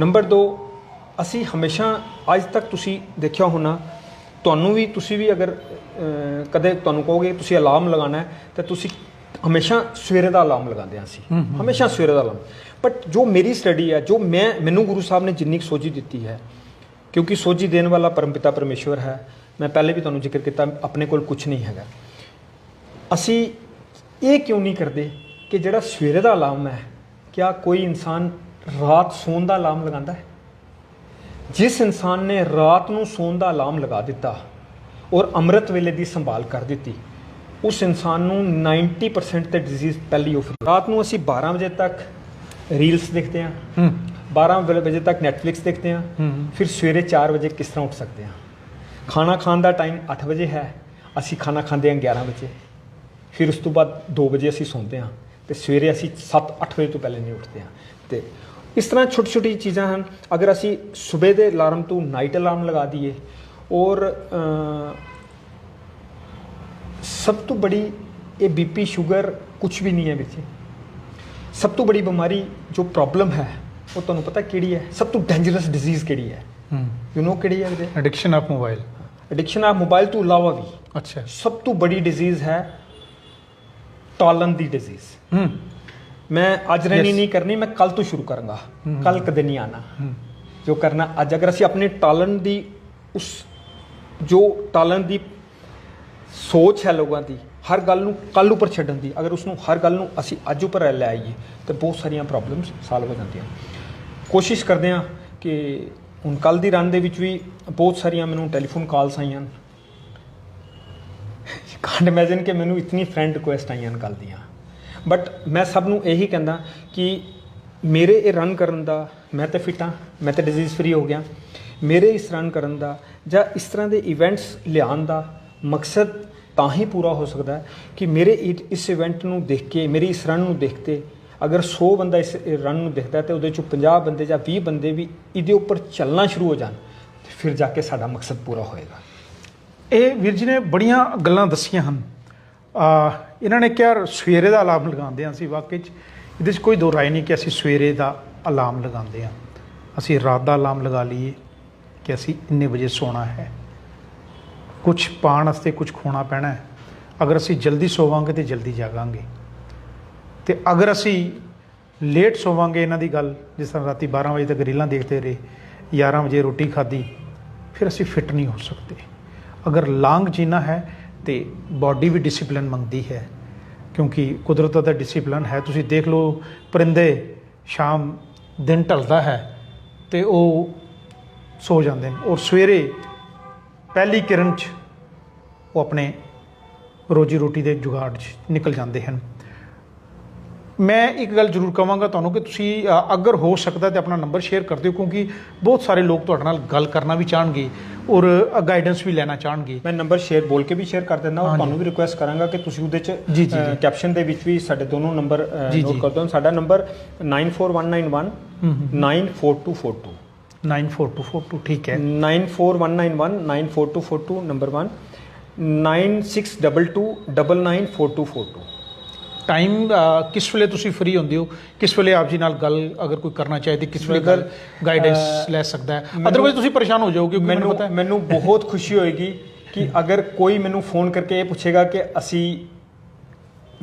ਨੰਬਰ 2 ਅਸੀਂ ਹਮੇਸ਼ਾ ਅੱਜ ਤੱਕ ਤੁਸੀਂ ਦੇਖਿਆ ਹੋਣਾ ਤੁਹਾਨੂੰ ਵੀ ਤੁਸੀਂ ਵੀ ਅਗਰ ਕਦੇ ਤੁਹਾਨੂੰ ਕਹੋਗੇ ਤੁਸੀਂ ਅਲਾਰਮ ਲਗਾਉਣਾ ਹੈ ਤਾਂ ਤੁਸੀਂ ਹਮੇਸ਼ਾ ਸਵੇਰੇ ਦਾ ਅਲਾਰਮ ਲਗਾਉਂਦੇ ਹਾਂ ਅਸੀਂ। ਹਮੇਸ਼ਾ ਸਵੇਰੇ ਦਾ ਅਲਾਰਮ। ਬਟ ਜੋ ਮੇਰੀ ਸਟੱਡੀ ਹੈ ਜੋ ਮੈਂ ਮੈਨੂੰ ਗੁਰੂ ਸਾਹਿਬ ਨੇ ਜਿੰਨੀ ਸੋਝੀ ਦਿੱਤੀ ਹੈ ਕਿਉਂਕਿ ਸੋਝੀ ਦੇਣ ਵਾਲਾ ਪਰਮਪਿਤਾ ਪਰਮੇਸ਼ਵਰ ਹੈ ਮੈਂ ਪਹਿਲੇ ਵੀ ਤੁਹਾਨੂੰ ਜ਼ਿਕਰ ਕੀਤਾ ਆਪਣੇ ਕੋਲ ਕੁਝ ਨਹੀਂ ਹੈਗਾ। ਅਸੀਂ ਇਹ ਕਿਉਂ ਨਹੀਂ ਕਰਦੇ? ਕਿ ਜਿਹੜਾ ਸਵੇਰੇ ਦਾ ਅਲਾਰਮ ਹੈ ਕਿਆ ਕੋਈ ਇਨਸਾਨ ਰਾਤ ਸੌਣ ਦਾ ਅਲਾਰਮ ਲਗਾਉਂਦਾ ਹੈ? ਜਿਸ ਇਨਸਾਨ ਨੇ ਰਾਤ ਨੂੰ ਸੌਣ ਦਾ ਅਲਾਰਮ ਲਗਾ ਦਿੱਤਾ ਔਰ ਅੰਮ੍ਰਿਤ ਵੇਲੇ ਦੀ ਸੰਭਾਲ ਕਰ ਦਿੱਤੀ ਉਸ ਇਨਸਾਨ ਨੂੰ 90% ਤੇ ਡਿਜ਼ੀਜ਼ ਪਹਿਲੀ ਆਫ ਰਾਤ ਨੂੰ ਅਸੀਂ 12 ਵਜੇ ਤੱਕ ਰੀਲਸ ਦੇਖਦੇ ਹਾਂ ਹਮ 12 ਵੇ- ਵਜੇ ਤੱਕ ਨੈਟਫਲਿਕਸ ਦੇਖਦੇ ਹਾਂ। ਫਿਰ ਸਵੇਰੇ 4 ਵਜੇ ਕਿਸ ਤਰ੍ਹਾਂ ਉੱਠ ਸਕਦੇ ਹਾਂ? ਖਾਣਾ ਖਾਣ ਦਾ ਟਾਈਮ 8 ਵਜੇ ਹੈ ਅਸੀਂ ਖਾਣਾ ਖਾਂਦੇ ਹਾਂ 11 ਵਜੇ ਫਿਰ ਉਸ ਤੋਂ ਬਾਅਦ 2 ਵਜੇ ਅਸੀਂ ਸੌਂਦੇ ਹਾਂ। ਤੇ ਸਵੇਰੇ ਅਸੀਂ 7-8 ਵਜੇ ਤੋਂ ਪਹਿਲੇ ਨਹੀਂ ਉੱਠਦੇ ਹਾਂ। ਤੇ ਇਸ ਤਰ੍ਹਾਂ ਛੋਟੀ ਛੋਟੀ ਚੀਜ਼ਾਂ ਹਨ। ਅਗਰ ਅਸੀਂ ਸਵੇਰ ਦੇ ਅਲਾਰਮ ਤੋਂ ਨਾਈਟ ਅਲਾਰਮ ਲਗਾ ਦਈਏ ਔਰ ਸਭ ਤੋਂ ਬੜੀ ਇਹ ਬੀਪੀ ਸ਼ੂਗਰ ਕੁਝ ਵੀ ਨਹੀਂ ਹੈ ਵਿੱਚ। ਸਭ ਤੋਂ ਬੜੀ ਬਿਮਾਰੀ ਜੋ ਪ੍ਰੋਬਲਮ ਹੈ ਉਹ ਤੁਹਾਨੂੰ ਪਤਾ ਕਿਹੜੀ ਹੈ? ਸਭ ਤੋਂ ਡੇਂਜਰਸ ਡਿਜ਼ੀਜ਼ ਕਿਹੜੀ ਹੈ? ਹਮ ਯੂ نو ਕਿਹੜੀ ਹੈ ਵੀਰੇ? ਐਡਿਕਸ਼ਨ ਆਫ ਮੋਬਾਈਲ ਐਡਿਕਸ਼ਨ ਆ ਮੋਬਾਈਲ ਤੋਂ ਇਲਾਵਾ ਵੀ ਅੱਛਾ। ਸਭ ਤੋਂ ਬੜੀ ਡਿਜ਼ੀਜ਼ ਹੈ ਟਾਲਨ ਦੀ ਡਿਜ਼ੀਜ਼ ਮੈਂ ਅੱਜ ਰੈਨੀ. ਨਹੀਂ ਕਰਨੀ ਮੈਂ ਕੱਲ ਤੋਂ ਸ਼ੁਰੂ ਕਰਾਂਗਾ। ਕੱਲ ਕਦੇ ਨਹੀਂ ਆਣਾ ਜੋ ਕਰਨਾ ਅੱਜ ਅਗਰ ਅਸੀਂ ਆਪਣੇ ਟਾਲਨ ਦੀ ਉਸ ਜੋ ਟਾਲਨ ਦੀ ਸੋਚ ਹੈ ਲੋਕਾਂ ਦੀ ਹਰ ਗੱਲ ਨੂੰ ਕੱਲ ਉੱਪਰ ਛੱਡਣ ਦੀ ਅਗਰ ਉਸ ਨੂੰ ਹਰ ਗੱਲ ਨੂੰ ਅਸੀਂ ਅੱਜ ਉੱਪਰ ਲੈ ਆਈਏ ਤੇ ਬਹੁਤ ਸਾਰੀਆਂ ਪ੍ਰੋਬਲਮਸ ਸਾਲਵ ਹੋ ਜਾਂਦੀਆਂ। ਕੋਸ਼ਿਸ਼ ਕਰਦੇ ਹਾਂ ਕਿ ਹੁਣ ਕੱਲ ਦੀ ਰਨ ਦੇ ਵਿੱਚ ਵੀ ਬਹੁਤ ਸਾਰੀਆਂ ਮੈਨੂੰ ਟੈਲੀਫੋਨ ਕਾਲਸ ਆਈਆਂ। ਕਾਂਟ ਇਮੇਜਿਨ ਕਿ ਮੈਨੂੰ ਇਤਨੀ ਫਰੈਂਡ ਰਿਕੁਐਸਟ ਆਈਆਂ ਕੱਲ ਦੀਆਂ। ਬਟ ਮੈਂ ਸਭ ਨੂੰ ਇਹੀ ਕਹਿੰਦਾ ਕਿ ਮੇਰੇ ਇਹ ਰਨ ਕਰਨ ਦਾ, ਮੈਂ ਤਾਂ ਫਿੱਟ ਹਾਂ, ਮੈਂ ਤਾਂ ਡਿਜ਼ੀਜ਼ ਫਰੀ ਹੋ ਗਿਆ। ਮੇਰੇ ਇਸ ਰਨ ਕਰਨ ਦਾ ਜਾਂ ਇਸ ਤਰ੍ਹਾਂ ਦੇ ਇਵੈਂਟਸ ਲਿਆਉਣ ਦਾ ਮਕਸਦ ਤਾਂ ਹੀ ਪੂਰਾ ਹੋ ਸਕਦਾ ਹੈ ਕਿ ਮੇਰੇ ਇਸ ਇਵੈਂਟ ਨੂੰ ਦੇਖ ਕੇ, ਮੇਰੀ ਇਸ ਰਨ ਨੂੰ ਦੇਖ ਕੇ ਅਗਰ 100 ਬੰਦਾ ਇਸ ਰਨ ਨੂੰ ਦੇਖਦਾ ਹੈ ਤੇ ਉਹਦੇ ਚੋਂ 50 ਬੰਦੇ ਜਾਂ 20 ਬੰਦੇ ਵੀ ਇਹਦੇ ਉੱਪਰ ਚੱਲਣਾ ਸ਼ੁਰੂ ਹੋ ਜਾਣ ਫਿਰ ਜਾ ਕੇ ਸਾਡਾ ਮਕਸਦ ਪੂਰਾ ਹੋਏਗਾ। ਇਹ ਵੀਰ ਜੀ ਨੇ ਬੜੀਆਂ ਗੱਲਾਂ ਦੱਸੀਆਂ ਹਨ। ਆ ਇਹਨਾਂ ਨੇ ਕਿਹਾ, ਸਵੇਰੇ ਦਾ ਅਲਾਰਮ ਲਗਾਉਂਦੇ ਹਾਂ ਅਸੀਂ ਵਾਕਈ ਚ। ਇਹਦੇ 'ਚ ਕੋਈ ਦੋ ਰਾਏ ਨਹੀਂ ਕਿ ਅਸੀਂ ਸਵੇਰੇ ਦਾ ਅਲਾਰਮ ਲਗਾਉਂਦੇ ਹਾਂ। ਅਸੀਂ ਰਾਤ ਦਾ ਅਲਾਰਮ ਲਗਾ ਲਈਏ ਕਿ ਅਸੀਂ ਇੰਨੇ ਵਜੇ ਸੋਣਾ ਹੈ। ਕੁਝ ਪਾਣ ਵਾਸਤੇ ਕੁਝ ਖੋਣਾ ਪੈਣਾ ਹੈ। ਅਗਰ ਅਸੀਂ ਜਲਦੀ ਸੋਵਾਂਗੇ ਤੇ ਜਲਦੀ ਜਾਗਾਂਗੇ। ਤੇ ਅਗਰ ਅਸੀਂ ਲੇਟ ਸੋਵਾਂਗੇ ਇਹਨਾਂ ਦੀ ਗੱਲ, ਜਿਸ ਤਰ੍ਹਾਂ ਰਾਤੀ 12 ਵਜੇ ਤੱਕ ਰੀਲਾਂ ਦੇਖਦੇ ਰਹੇ 11 ਵਜੇ ਰੋਟੀ ਖਾਧੀ, ਫਿਰ ਅਸੀਂ ਫਿੱਟ ਨਹੀਂ ਹੋ ਸਕਦੇ। ਅਗਰ ਲਾਂਗ ਜੀਣਾ ਹੈ ਤੇ ਬਾਡੀ ਵੀ ਡਿਸਪਲਿਨ ਮੰਗਦੀ ਹੈ, ਕਿਉਂਕਿ ਕੁਦਰਤ ਦਾ ਡਿਸਪਲਿਨ ਹੈ। ਤੁਸੀਂ ਦੇਖ ਲਓ, ਪਰਿੰਦੇ ਸ਼ਾਮ ਦਿਨ ਢਲਦਾ ਹੈ ਤੇ ਉਹ ਸੋ ਜਾਂਦੇ ਨੇ। ਔਰ ਸਵੇਰੇ ਪਹਿਲੀ ਕਿਰਨ 'ਚ ਉਹ ਆਪਣੇ ਰੋਜੀ ਰੋਟੀ ਦੇ ਜੁਗਾੜ 'ਚ ਨਿਕਲ ਜਾਂਦੇ ਹਨ। ਮੈਂ ਇੱਕ ਗੱਲ ਜ਼ਰੂਰ ਕਹਾਂਗਾ ਤੁਹਾਨੂੰ ਕਿ ਤੁਸੀਂ ਅਗਰ ਹੋ ਸਕਦਾ ਤੇ ਆਪਣਾ ਨੰਬਰ ਸ਼ੇਅਰ ਕਰ ਦਿਓ ਕਿਉਂਕਿ ਬਹੁਤ ਸਾਰੇ ਲੋਕ ਤੁਹਾਡੇ ਨਾਲ ਗੱਲ ਕਰਨਾ ਵੀ ਚਾਹਣਗੇ ਔਰ ਗਾਈਡੈਂਸ ਵੀ ਲੈਣਾ ਚਾਹਣਗੇ ਮੈਂ ਨੰਬਰ ਸ਼ੇਅਰ ਬੋਲ ਕੇ ਵੀ ਸ਼ੇਅਰ ਕਰ ਦਿੰਦਾ ਔਰ। ਤੁਹਾਨੂੰ ਵੀ ਰਿਕੁਐਸਟ ਕਰਾਂਗਾ ਕਿ ਤੁਸੀਂ ਉਹਦੇ ਚ। ਕੈਪਸ਼ਨ ਦੇ ਵਿੱਚ ਵੀ ਸਾਡੇ ਦੋਨੋਂ ਨੰਬਰ ਨੋਟ। ਕਰ ਦਿਓ ਸਾਡਾ ਨੰਬਰ 94191 ਹੂੰ ਹੂੰ 94242 94242 ਠੀਕ ਹੈ 94191 94242 ਨੰਬਰ 1 9622994242 ਟਾਈਮ ਕਿਸ ਵੇਲੇ ਤੁਸੀਂ ਫ੍ਰੀ ਹੁੰਦੇ ਹੋ? ਕਿਸ ਵੇਲੇ ਆਪ ਜੀ ਨਾਲ ਗੱਲ ਅਗਰ ਕੋਈ ਕਰਨਾ ਚਾਹੇ ਤੇ ਕਿਸ ਵੇਲੇ ਗਾਈਡੈਂਸ ਲੈ ਸਕਦਾ ਹੈ? ਅਦਰਵਾਈਜ਼ ਤੁਸੀਂ ਪਰੇਸ਼ਾਨ ਹੋ ਜਾਓਗੇ ਕਿਉਂਕਿ ਮੈਨੂੰ ਪਤਾ ਹੈ। ਮੈਨੂੰ ਬਹੁਤ ਖੁਸ਼ੀ ਹੋਏਗੀ ਕਿ ਅਗਰ ਕੋਈ ਮੈਨੂੰ ਫੋਨ ਕਰਕੇ ਇਹ ਪੁੱਛੇਗਾ ਕਿ ਅਸੀਂ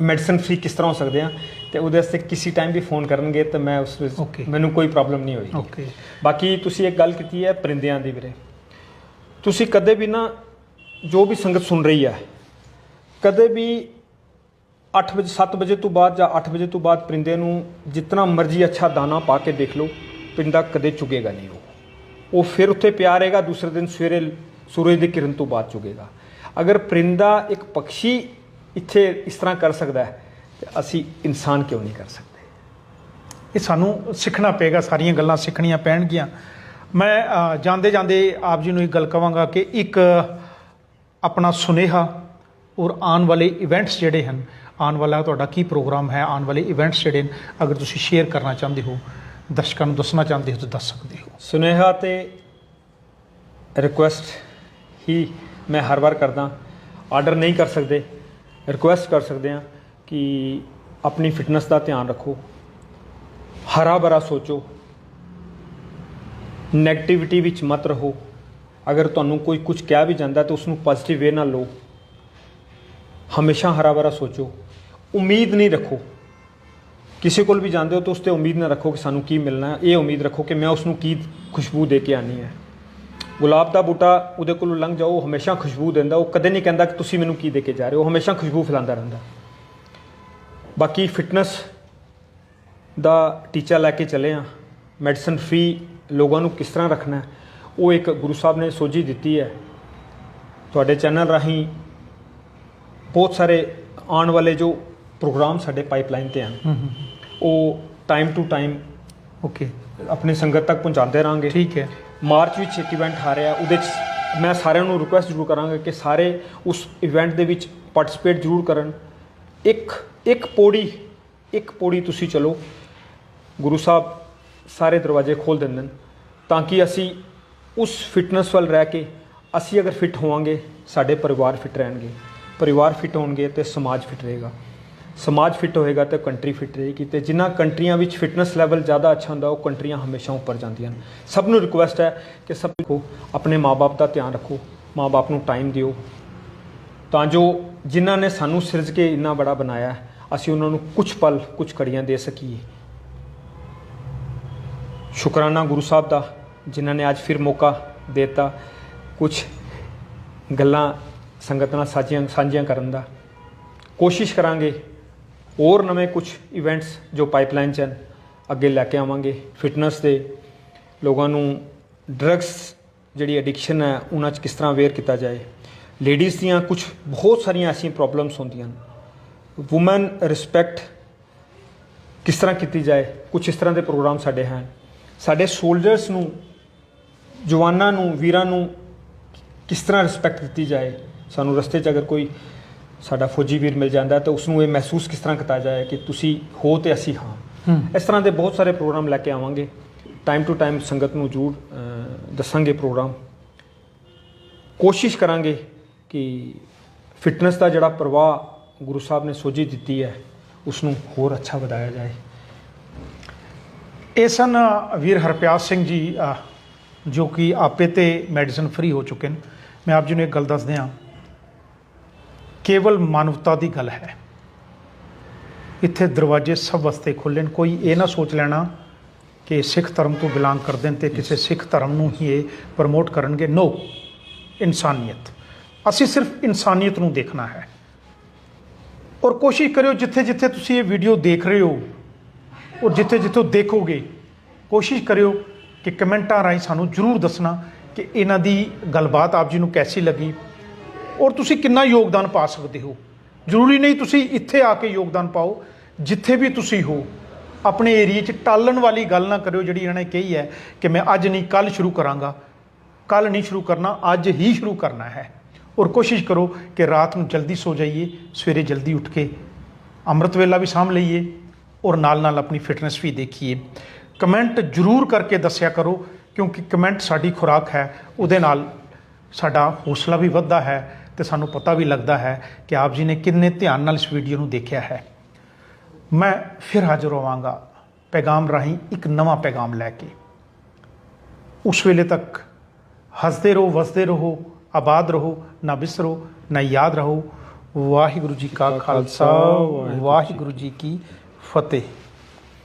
ਮੈਡੀਸਨ ਫ੍ਰੀ ਕਿਸ ਤਰ੍ਹਾਂ ਹੋ ਸਕਦੇ ਹਾਂ ਤੇ ਉਹਦੇ ਵਾਸਤੇ ਕਿਸੇ ਟਾਈਮ ਵੀ ਫੋਨ ਕਰਨਗੇ ਤਾਂ ਮੈਂ ਉਸ ਵਿੱਚ. ਮੈਨੂੰ ਕੋਈ ਪ੍ਰੋਬਲਮ ਨਹੀਂ ਹੋਏਗੀ। ਓਕੇ ਬਾਕੀ ਤੁਸੀਂ ਇੱਕ ਗੱਲ ਕੀਤੀ ਹੈ ਪਰਿੰਦਿਆਂ ਦੀ ਵੀਰੇ। ਤੁਸੀਂ ਕਦੇ ਵੀ ਨਾ ਜੋ ਵੀ ਸੰਗਤ ਸੁਣ ਰਹੀ ਹੈ ਕਦੇ ਵੀ 8 ਵਜੇ 7 ਵਜੇ ਤੋਂ ਬਾਅਦ ਜਾਂ 8 ਵਜੇ ਤੋਂ ਬਾਅਦ ਪਰਿੰਦੇ ਨੂੰ ਜਿੰਨਾ ਮਰਜ਼ੀ ਅੱਛਾ ਦਾਣਾ ਪਾ ਕੇ ਦੇਖ ਲਓ ਪਰਿੰਦਾ ਕਦੇ ਚੁਗੇਗਾ ਨਹੀਂ ਉਹ। ਉਹ ਫਿਰ ਉੱਥੇ ਪਿਆ ਰਹੇਗਾ, ਦੂਸਰੇ ਦਿਨ ਸਵੇਰੇ ਸੂਰਜ ਦੀ ਕਿਰਨ ਤੋਂ ਬਾਅਦ ਚੁਗੇਗਾ। ਅਗਰ ਪਰਿੰਦਾ ਇੱਕ ਪੰਛੀ ਇੱਥੇ ਇਸ ਤਰ੍ਹਾਂ ਕਰ ਸਕਦਾ ਹੈ, ਤੇ ਅਸੀਂ ਇਨਸਾਨ ਕਿਉਂ ਨਹੀਂ ਕਰ ਸਕਦੇ? ਇਹ ਸਾਨੂੰ ਸਿੱਖਣਾ ਪਏਗਾ, ਸਾਰੀਆਂ ਗੱਲਾਂ ਸਿੱਖਣੀਆਂ ਪੈਣਗੀਆਂ। ਮੈਂ ਜਾਂਦੇ ਜਾਂਦੇ ਆਪ ਜੀ ਨੂੰ ਇੱਕ ਗੱਲ ਕਵਾਂਗਾ ਕਿ ਇੱਕ ਆਪਣਾ ਸੁਨੇਹਾ ਔਰ ਆਉਣ ਵਾਲੇ ਇਵੈਂਟਸ ਜਿਹੜੇ ਹਨ ਆਉਣ ਵਾਲਾ ਤੁਹਾਡਾ ਕੀ ਪ੍ਰੋਗਰਾਮ ਹੈ, ਆਉਣ ਵਾਲੇ ਇਵੈਂਟਸ ਜਿਹੜੇ ਨੇ, ਅਗਰ ਤੁਸੀਂ ਸ਼ੇਅਰ ਕਰਨਾ ਚਾਹੁੰਦੇ ਹੋ, ਦਰਸ਼ਕਾਂ ਨੂੰ ਦੱਸਣਾ ਚਾਹੁੰਦੇ ਹੋ ਤਾਂ ਦੱਸ ਸਕਦੇ ਹੋ। ਸੁਨੇਹਾ ਤੇ ਰਿਕੁਐਸਟ ਹੀ ਮੈਂ ਹਰ ਵਾਰ ਕਰਦਾ। ਆਰਡਰ ਨਹੀਂ ਕਰ ਸਕਦੇ ਰਿਕੁਐਸਟ ਕਰ ਸਕਦੇ ਹਾਂ ਕਿ ਆਪਣੀ ਫਿਟਨੈਸ ਦਾ ਧਿਆਨ ਰੱਖੋ। ਹਰਾ ਭਰਾ ਸੋਚੋ। ਨੈਗੇਟਿਵਿਟੀ ਵਿੱਚ ਮਤ ਰਹੋ। ਅਗਰ ਤੁਹਾਨੂੰ ਕੋਈ ਕੁਝ ਕਿਹਾ ਵੀ ਜਾਂਦਾ ਤਾਂ ਉਸ ਨੂੰ ਪੋਜ਼ਿਟਿਵ ਵੇ ਨਾਲ ਲਓ। ਹਮੇਸ਼ਾ ਹਰਾ ਭਰਾ ਸੋਚੋ। ਉਮੀਦ ਨਹੀਂ ਰੱਖੋ। ਕਿਸੇ ਕੋਲ ਵੀ ਜਾਂਦੇ ਹੋ ਤਾਂ ਉਸ ਤੇ ਉਮੀਦ ਨਾ ਰੱਖੋ ਕਿ ਸਾਨੂੰ ਕੀ ਮਿਲਣਾ ਹੈ। ਇਹ ਉਮੀਦ ਰੱਖੋ ਕਿ ਮੈਂ ਉਸ ਨੂੰ ਕੀ ਖੁਸ਼ਬੂ ਦੇ ਕੇ ਆਣੀ ਹੈ। ਗੁਲਾਬ ਦਾ ਬੂਟਾ ਉਹਦੇ ਕੋਲੋਂ ਲੰਘ ਜਾਓ, ਉਹ ਹਮੇਸ਼ਾ ਖੁਸ਼ਬੂ ਦਿੰਦਾ। ਉਹ ਕਦੇ ਨਹੀਂ ਕਹਿੰਦਾ ਕਿ ਤੁਸੀਂ ਮੈਨੂੰ ਕੀ ਦੇ ਕੇ ਜਾ ਰਹੇ ਹੋ। ਹਮੇਸ਼ਾ ਖੁਸ਼ਬੂ ਫੈਲਾਉਂਦਾ ਰਹਿੰਦਾ। ਬਾਕੀ ਫਿਟਨੈਸ ਦਾ ਟੀਚਾ ਲੈ ਕੇ ਚੱਲੇ ਆ ਮੈਡੀਸਨ ਫ੍ਰੀ ਲੋਕਾਂ ਨੂੰ ਕਿਸ ਤਰ੍ਹਾਂ ਰੱਖਣਾ ਹੈ, ਉਹ ਇੱਕ ਗੁਰੂ ਸਾਹਿਬ ਨੇ ਸੋਝੀ ਦਿੱਤੀ ਹੈ। ਤੁਹਾਡੇ ਚੈਨਲ ਰਾਹੀਂ ਬਹੁਤ ਸਾਰੇ ਆਉਣ ਵਾਲੇ ਜੋ ਪ੍ਰੋਗਰਾਮ ਸਾਡੇ ਪਾਈਪਲਾਈਨ ਤੇ ਹਨ। ਉਹ ਟਾਈਮ ਟੂ ਟਾਈਮ ਓਕੇ। ਆਪਣੀ ਸੰਗਤ ਤੱਕ ਪਹੁੰਚਾਉਂਦੇ ਰਹਾਂਗੇ। ਠੀਕ ਹੈ। ਮਾਰਚ ਵਿੱਚ ਇੱਕ ਇਵੈਂਟ ਆ ਰਿਹਾ ਉਹਦੇ 'ਚ ਮੈਂ ਸਾਰਿਆਂ ਨੂੰ ਰਿਕੁਐਸਟ ਜ਼ਰੂਰ ਕਰਾਂਗਾ ਕਿ ਸਾਰੇ ਉਸ ਇਵੈਂਟ ਦੇ ਵਿੱਚ ਪਾਰਟਿਸਿਪੇਟ ਜ਼ਰੂਰ ਕਰਨ। ਇੱਕ ਇੱਕ ਪੌੜੀ ਇੱਕ ਪੌੜੀ ਤੁਸੀਂ ਚਲੋ। ਗੁਰੂ ਸਾਹਿਬ ਸਾਰੇ ਦਰਵਾਜ਼ੇ ਖੋਲ ਦਿੰਦੇ ਨੇ ਤਾਂ ਕਿ ਅਸੀਂ ਉਸ ਫਿਟਨੈਸ ਵੱਲ ਰਹਿ ਕੇ ਅਸੀਂ ਅਗਰ ਫਿਟ ਹੋਵਾਂਗੇ ਸਾਡੇ ਪਰਿਵਾਰ ਫਿਟ ਰਹਿਣਗੇ। ਪਰਿਵਾਰ ਫਿਟ ਹੋਣਗੇ ਤੇ ਸਮਾਜ ਫਿਟ ਰਹੇਗਾ। ਸਮਾਜ ਫਿੱਟ ਹੋਏਗਾ ਤੇ ਕੰਟਰੀ ਫਿੱਟ ਰਹੇਗੀ ਤੇ ਜਿਨ੍ਹਾਂ ਕੰਟਰੀਆਂ ਵਿੱਚ ਫਿਟਨੈਸ ਲੈਵਲ ਜ਼ਿਆਦਾ ਅੱਛਾ ਹੁੰਦਾ, ਉਹ ਕੰਟਰੀਆਂ ਹਮੇਸ਼ਾ ਉੱਪਰ ਜਾਂਦੀਆਂ ਹਨ ਸਭ ਨੂੰ ਰਿਕੁਐਸਟ ਹੈ ਕਿ ਸਭ ਕੋ ਆਪਣੇ ਮਾਪੇ ਦਾ ਧਿਆਨ ਰੱਖੋ ਮਾਪੇ ਨੂੰ ਟਾਈਮ ਦਿਓ। ਤਾਂ ਜੋ ਜਿਨ੍ਹਾਂ ਨੇ ਸਾਨੂੰ ਸਿਰਜ ਕੇ ਇੰਨਾ ਬੜਾ ਬਣਾਇਆ ਅਸੀਂ ਉਹਨਾਂ ਨੂੰ ਕੁਝ ਪਲ ਕੁਝ ਘੜੀਆਂ ਦੇ ਸਕੀਏ। ਸ਼ੁਕਰਾਨਾ ਗੁਰੂ ਸਾਹਿਬ ਦਾ, ਜਿਨ੍ਹਾਂ ਨੇ ਅੱਜ ਫਿਰ ਮੌਕਾ ਦਿੱਤਾ ਕੁਝ ਗੱਲਾਂ ਸੰਗਤ ਨਾਲ ਸਾਂਝੀਆਂ ਸਾਂਝੀਆਂ ਕਰਨ ਦਾ। ਕੋਸ਼ਿਸ਼ ਕਰਾਂਗੇ ਹੋਰ ਨਵੇਂ ਕੁਝ ਇਵੈਂਟਸ ਜੋ ਪਾਈਪਲਾਈਨ 'ਚ ਹਨ, ਅੱਗੇ ਲੈ ਕੇ ਆਵਾਂਗੇ ਫਿਟਨੈਸ ਦੇ। ਲੋਕਾਂ ਨੂੰ ਡਰੱਗਸ ਜਿਹੜੀ ਐਡਿਕਸ਼ਨ ਹੈ, ਉਹਨਾਂ 'ਚ ਕਿਸ ਤਰ੍ਹਾਂ ਅਵੇਅਰ ਕੀਤਾ ਜਾਏ। ਲੇਡੀਜ਼ ਦੀਆਂ ਕੁਝ ਬਹੁਤ ਸਾਰੀਆਂ ਐਸੀਆਂ ਪ੍ਰੋਬਲਮਸ ਹੁੰਦੀਆਂ ਹਨ। ਔਮਨ ਰਿਸਪੈਕਟ ਕਿਸ ਤਰ੍ਹਾਂ ਕੀਤੀ ਜਾਏ ਕੁਝ ਇਸ ਤਰ੍ਹਾਂ ਦੇ ਪ੍ਰੋਗਰਾਮ ਸਾਡੇ ਹਨ। ਸਾਡੇ ਸੋਲਜਰਸ ਨੂੰ, ਜਵਾਨਾਂ ਨੂੰ, ਵੀਰਾਂ ਨੂੰ ਕਿਸ ਤਰ੍ਹਾਂ ਰਿਸਪੈਕਟ ਦਿੱਤੀ ਜਾਏ। ਸਾਨੂੰ ਰਸਤੇ 'ਚ ਅਗਰ ਕੋਈ ਸਾਡਾ ਫੌਜੀ ਵੀਰ ਮਿਲ ਜਾਂਦਾ ਹੈ ਤਾਂ ਉਸ ਨੂੰ ਇਹ ਮਹਿਸੂਸ ਕਿਸ ਤਰ੍ਹਾਂ ਕੀਤਾ ਜਾਏ ਕਿ ਤੁਸੀਂ ਹੋ ਤੇ ਅਸੀਂ ਹਾਂ? ਇਸ ਤਰ੍ਹਾਂ ਦੇ ਬਹੁਤ ਸਾਰੇ ਪ੍ਰੋਗਰਾਮ ਲੈ ਕੇ ਆਵਾਂਗੇ। ਟਾਈਮ ਟੂ ਟਾਈਮ ਸੰਗਤ ਨੂੰ ਅ, ਦੱਸਾਂਗੇ ਪ੍ਰੋਗਰਾਮ। ਕੋਸ਼ਿਸ਼ ਕਰਾਂਗੇ ਕਿ ਫਿਟਨੈਸ ਦਾ ਜਿਹੜਾ ਪ੍ਰਵਾਹ ਗੁਰੂ ਸਾਹਿਬ ਨੇ ਸੋਝੀ ਦਿੱਤੀ ਹੈ ਉਸ ਨੂੰ ਹੋਰ ਅੱਛਾ ਵਧਾਇਆ ਜਾਏ। ਇਹ ਸਨ ਵੀਰ ਹਰਪਿਆਰ ਸਿੰਘ ਜੀ ਜੋ ਕਿ ਆਪੇ ਤੇ ਮੈਡੀਸਨ ਫ੍ਰੀ ਹੋ ਚੁੱਕੇ ਨੇ। ਮੈਂ ਆਪ ਜੀ ਨੂੰ ਇੱਕ ਗੱਲ ਦੱਸ ਦਿਆਂ ਕੇਵਲ ਮਾਨਵਤਾ ਦੀ ਗੱਲ ਹੈ। ਇੱਥੇ ਦਰਵਾਜ਼ੇ ਸਭ ਵਾਸਤੇ ਖੁੱਲ੍ਹੇ ਨੇ। ਕੋਈ ਇਹ ਨਾ ਸੋਚ ਲੈਣਾ ਕਿ ਸਿੱਖ ਧਰਮ ਤੋਂ ਬਿਲੋਂਗ ਕਰਦੇ ਨੇ ਤੇ ਕਿਸੇ ਸਿੱਖ ਧਰਮ ਨੂੰ ਹੀ ਇਹ ਪ੍ਰਮੋਟ ਕਰਨਗੇ। ਨੋ ਇਨਸਾਨੀਅਤ। ਅਸੀਂ ਸਿਰਫ ਇਨਸਾਨੀਅਤ ਨੂੰ ਦੇਖਣਾ ਹੈ। ਔਰ ਕੋਸ਼ਿਸ਼ ਕਰਿਓ ਜਿੱਥੇ ਜਿੱਥੇ ਤੁਸੀਂ ਇਹ ਵੀਡੀਓ ਦੇਖ ਰਹੇ ਹੋ ਔਰ ਜਿੱਥੇ ਜਿੱਥੇ ਦੇਖੋਗੇ ਕੋਸ਼ਿਸ਼ ਕਰਿਓ ਕਿ ਕਮੈਂਟਾਂ ਰਾਹੀਂ ਸਾਨੂੰ ਜਰੂਰ ਦੱਸਣਾ ਕਿ ਇਹਨਾਂ ਦੀ ਗੱਲਬਾਤ ਆਪ ਜੀ ਨੂੰ ਕੈਸੀ ਲੱਗੀ। ਔਰ ਤੁਸੀਂ ਕਿੰਨਾ ਯੋਗਦਾਨ ਪਾ ਸਕਦੇ ਹੋ? ਜ਼ਰੂਰੀ ਨਹੀਂ ਤੁਸੀਂ ਇੱਥੇ ਆ ਕੇ ਯੋਗਦਾਨ ਪਾਓ, ਜਿੱਥੇ ਵੀ ਤੁਸੀਂ ਹੋ। ਆਪਣੇ ਏਰੀਏ 'ਚ ਟਾਲਣ ਵਾਲੀ ਗੱਲ ਨਾ ਕਰਿਓ ਜਿਹੜੀ ਇਹਨਾਂ ਨੇ ਕਹੀ ਹੈ ਕਿ ਮੈਂ ਅੱਜ ਨਹੀਂ ਕੱਲ ਸ਼ੁਰੂ ਕਰਾਂਗਾ। ਕੱਲ ਨਹੀਂ ਸ਼ੁਰੂ ਕਰਨਾ, ਅੱਜ ਹੀ ਸ਼ੁਰੂ ਕਰਨਾ ਹੈ। ਔਰ ਕੋਸ਼ਿਸ਼ ਕਰੋ ਕਿ ਰਾਤ ਨੂੰ ਜਲਦੀ ਸੋ ਜਾਈਏ, ਸਵੇਰੇ ਜਲਦੀ ਉੱਠ ਕੇ ਅੰਮ੍ਰਿਤ ਵੇਲਾ ਵੀ ਸਾਂਭ ਲਈਏ ਔਰ ਨਾਲ ਨਾਲ ਆਪਣੀ ਫਿਟਨੈਸ ਵੀ ਦੇਖੀਏ। ਕਮੈਂਟ ਜਰੂਰ ਕਰਕੇ ਦੱਸਿਆ ਕਰੋ, ਕਿਉਂਕਿ ਕਮੈਂਟ ਸਾਡੀ ਖੁਰਾਕ ਹੈ, ਉਹਦੇ ਨਾਲ ਸਾਡਾ ਹੌਸਲਾ ਵੀ ਵੱਧਦਾ ਹੈ ਤੇ ਸਾਨੂੰ ਪਤਾ ਵੀ ਲੱਗਦਾ ਹੈ ਕਿ ਆਪ ਜੀ ਨੇ ਕਿੰਨੇ ਧਿਆਨ ਨਾਲ ਇਸ ਵੀਡੀਓ ਨੂੰ ਦੇਖਿਆ ਹੈ। ਮੈਂ ਫਿਰ ਹਾਜ਼ਰ ਹੋਵਾਂਗਾ ਪੈਗਾਮ ਰਾਹੀਂ ਇੱਕ ਨਵਾਂ ਪੈਗਾਮ ਲੈ ਕੇ। ਉਸ ਵੇਲੇ ਤੱਕ ਹੱਸਦੇ ਰਹੋ ਵਸਦੇ ਰਹੋ ਆਬਾਦ ਰਹੋ ਨਾ ਬਿਸਰੋ ਨਾ ਯਾਦ ਰਹੋ। ਵਾਹਿਗੁਰੂ ਜੀ ਕਾ ਖਾਲਸਾ ਵਾਹਿਗੁਰੂ ਜੀ ਕੀ ਫਤਿਹ।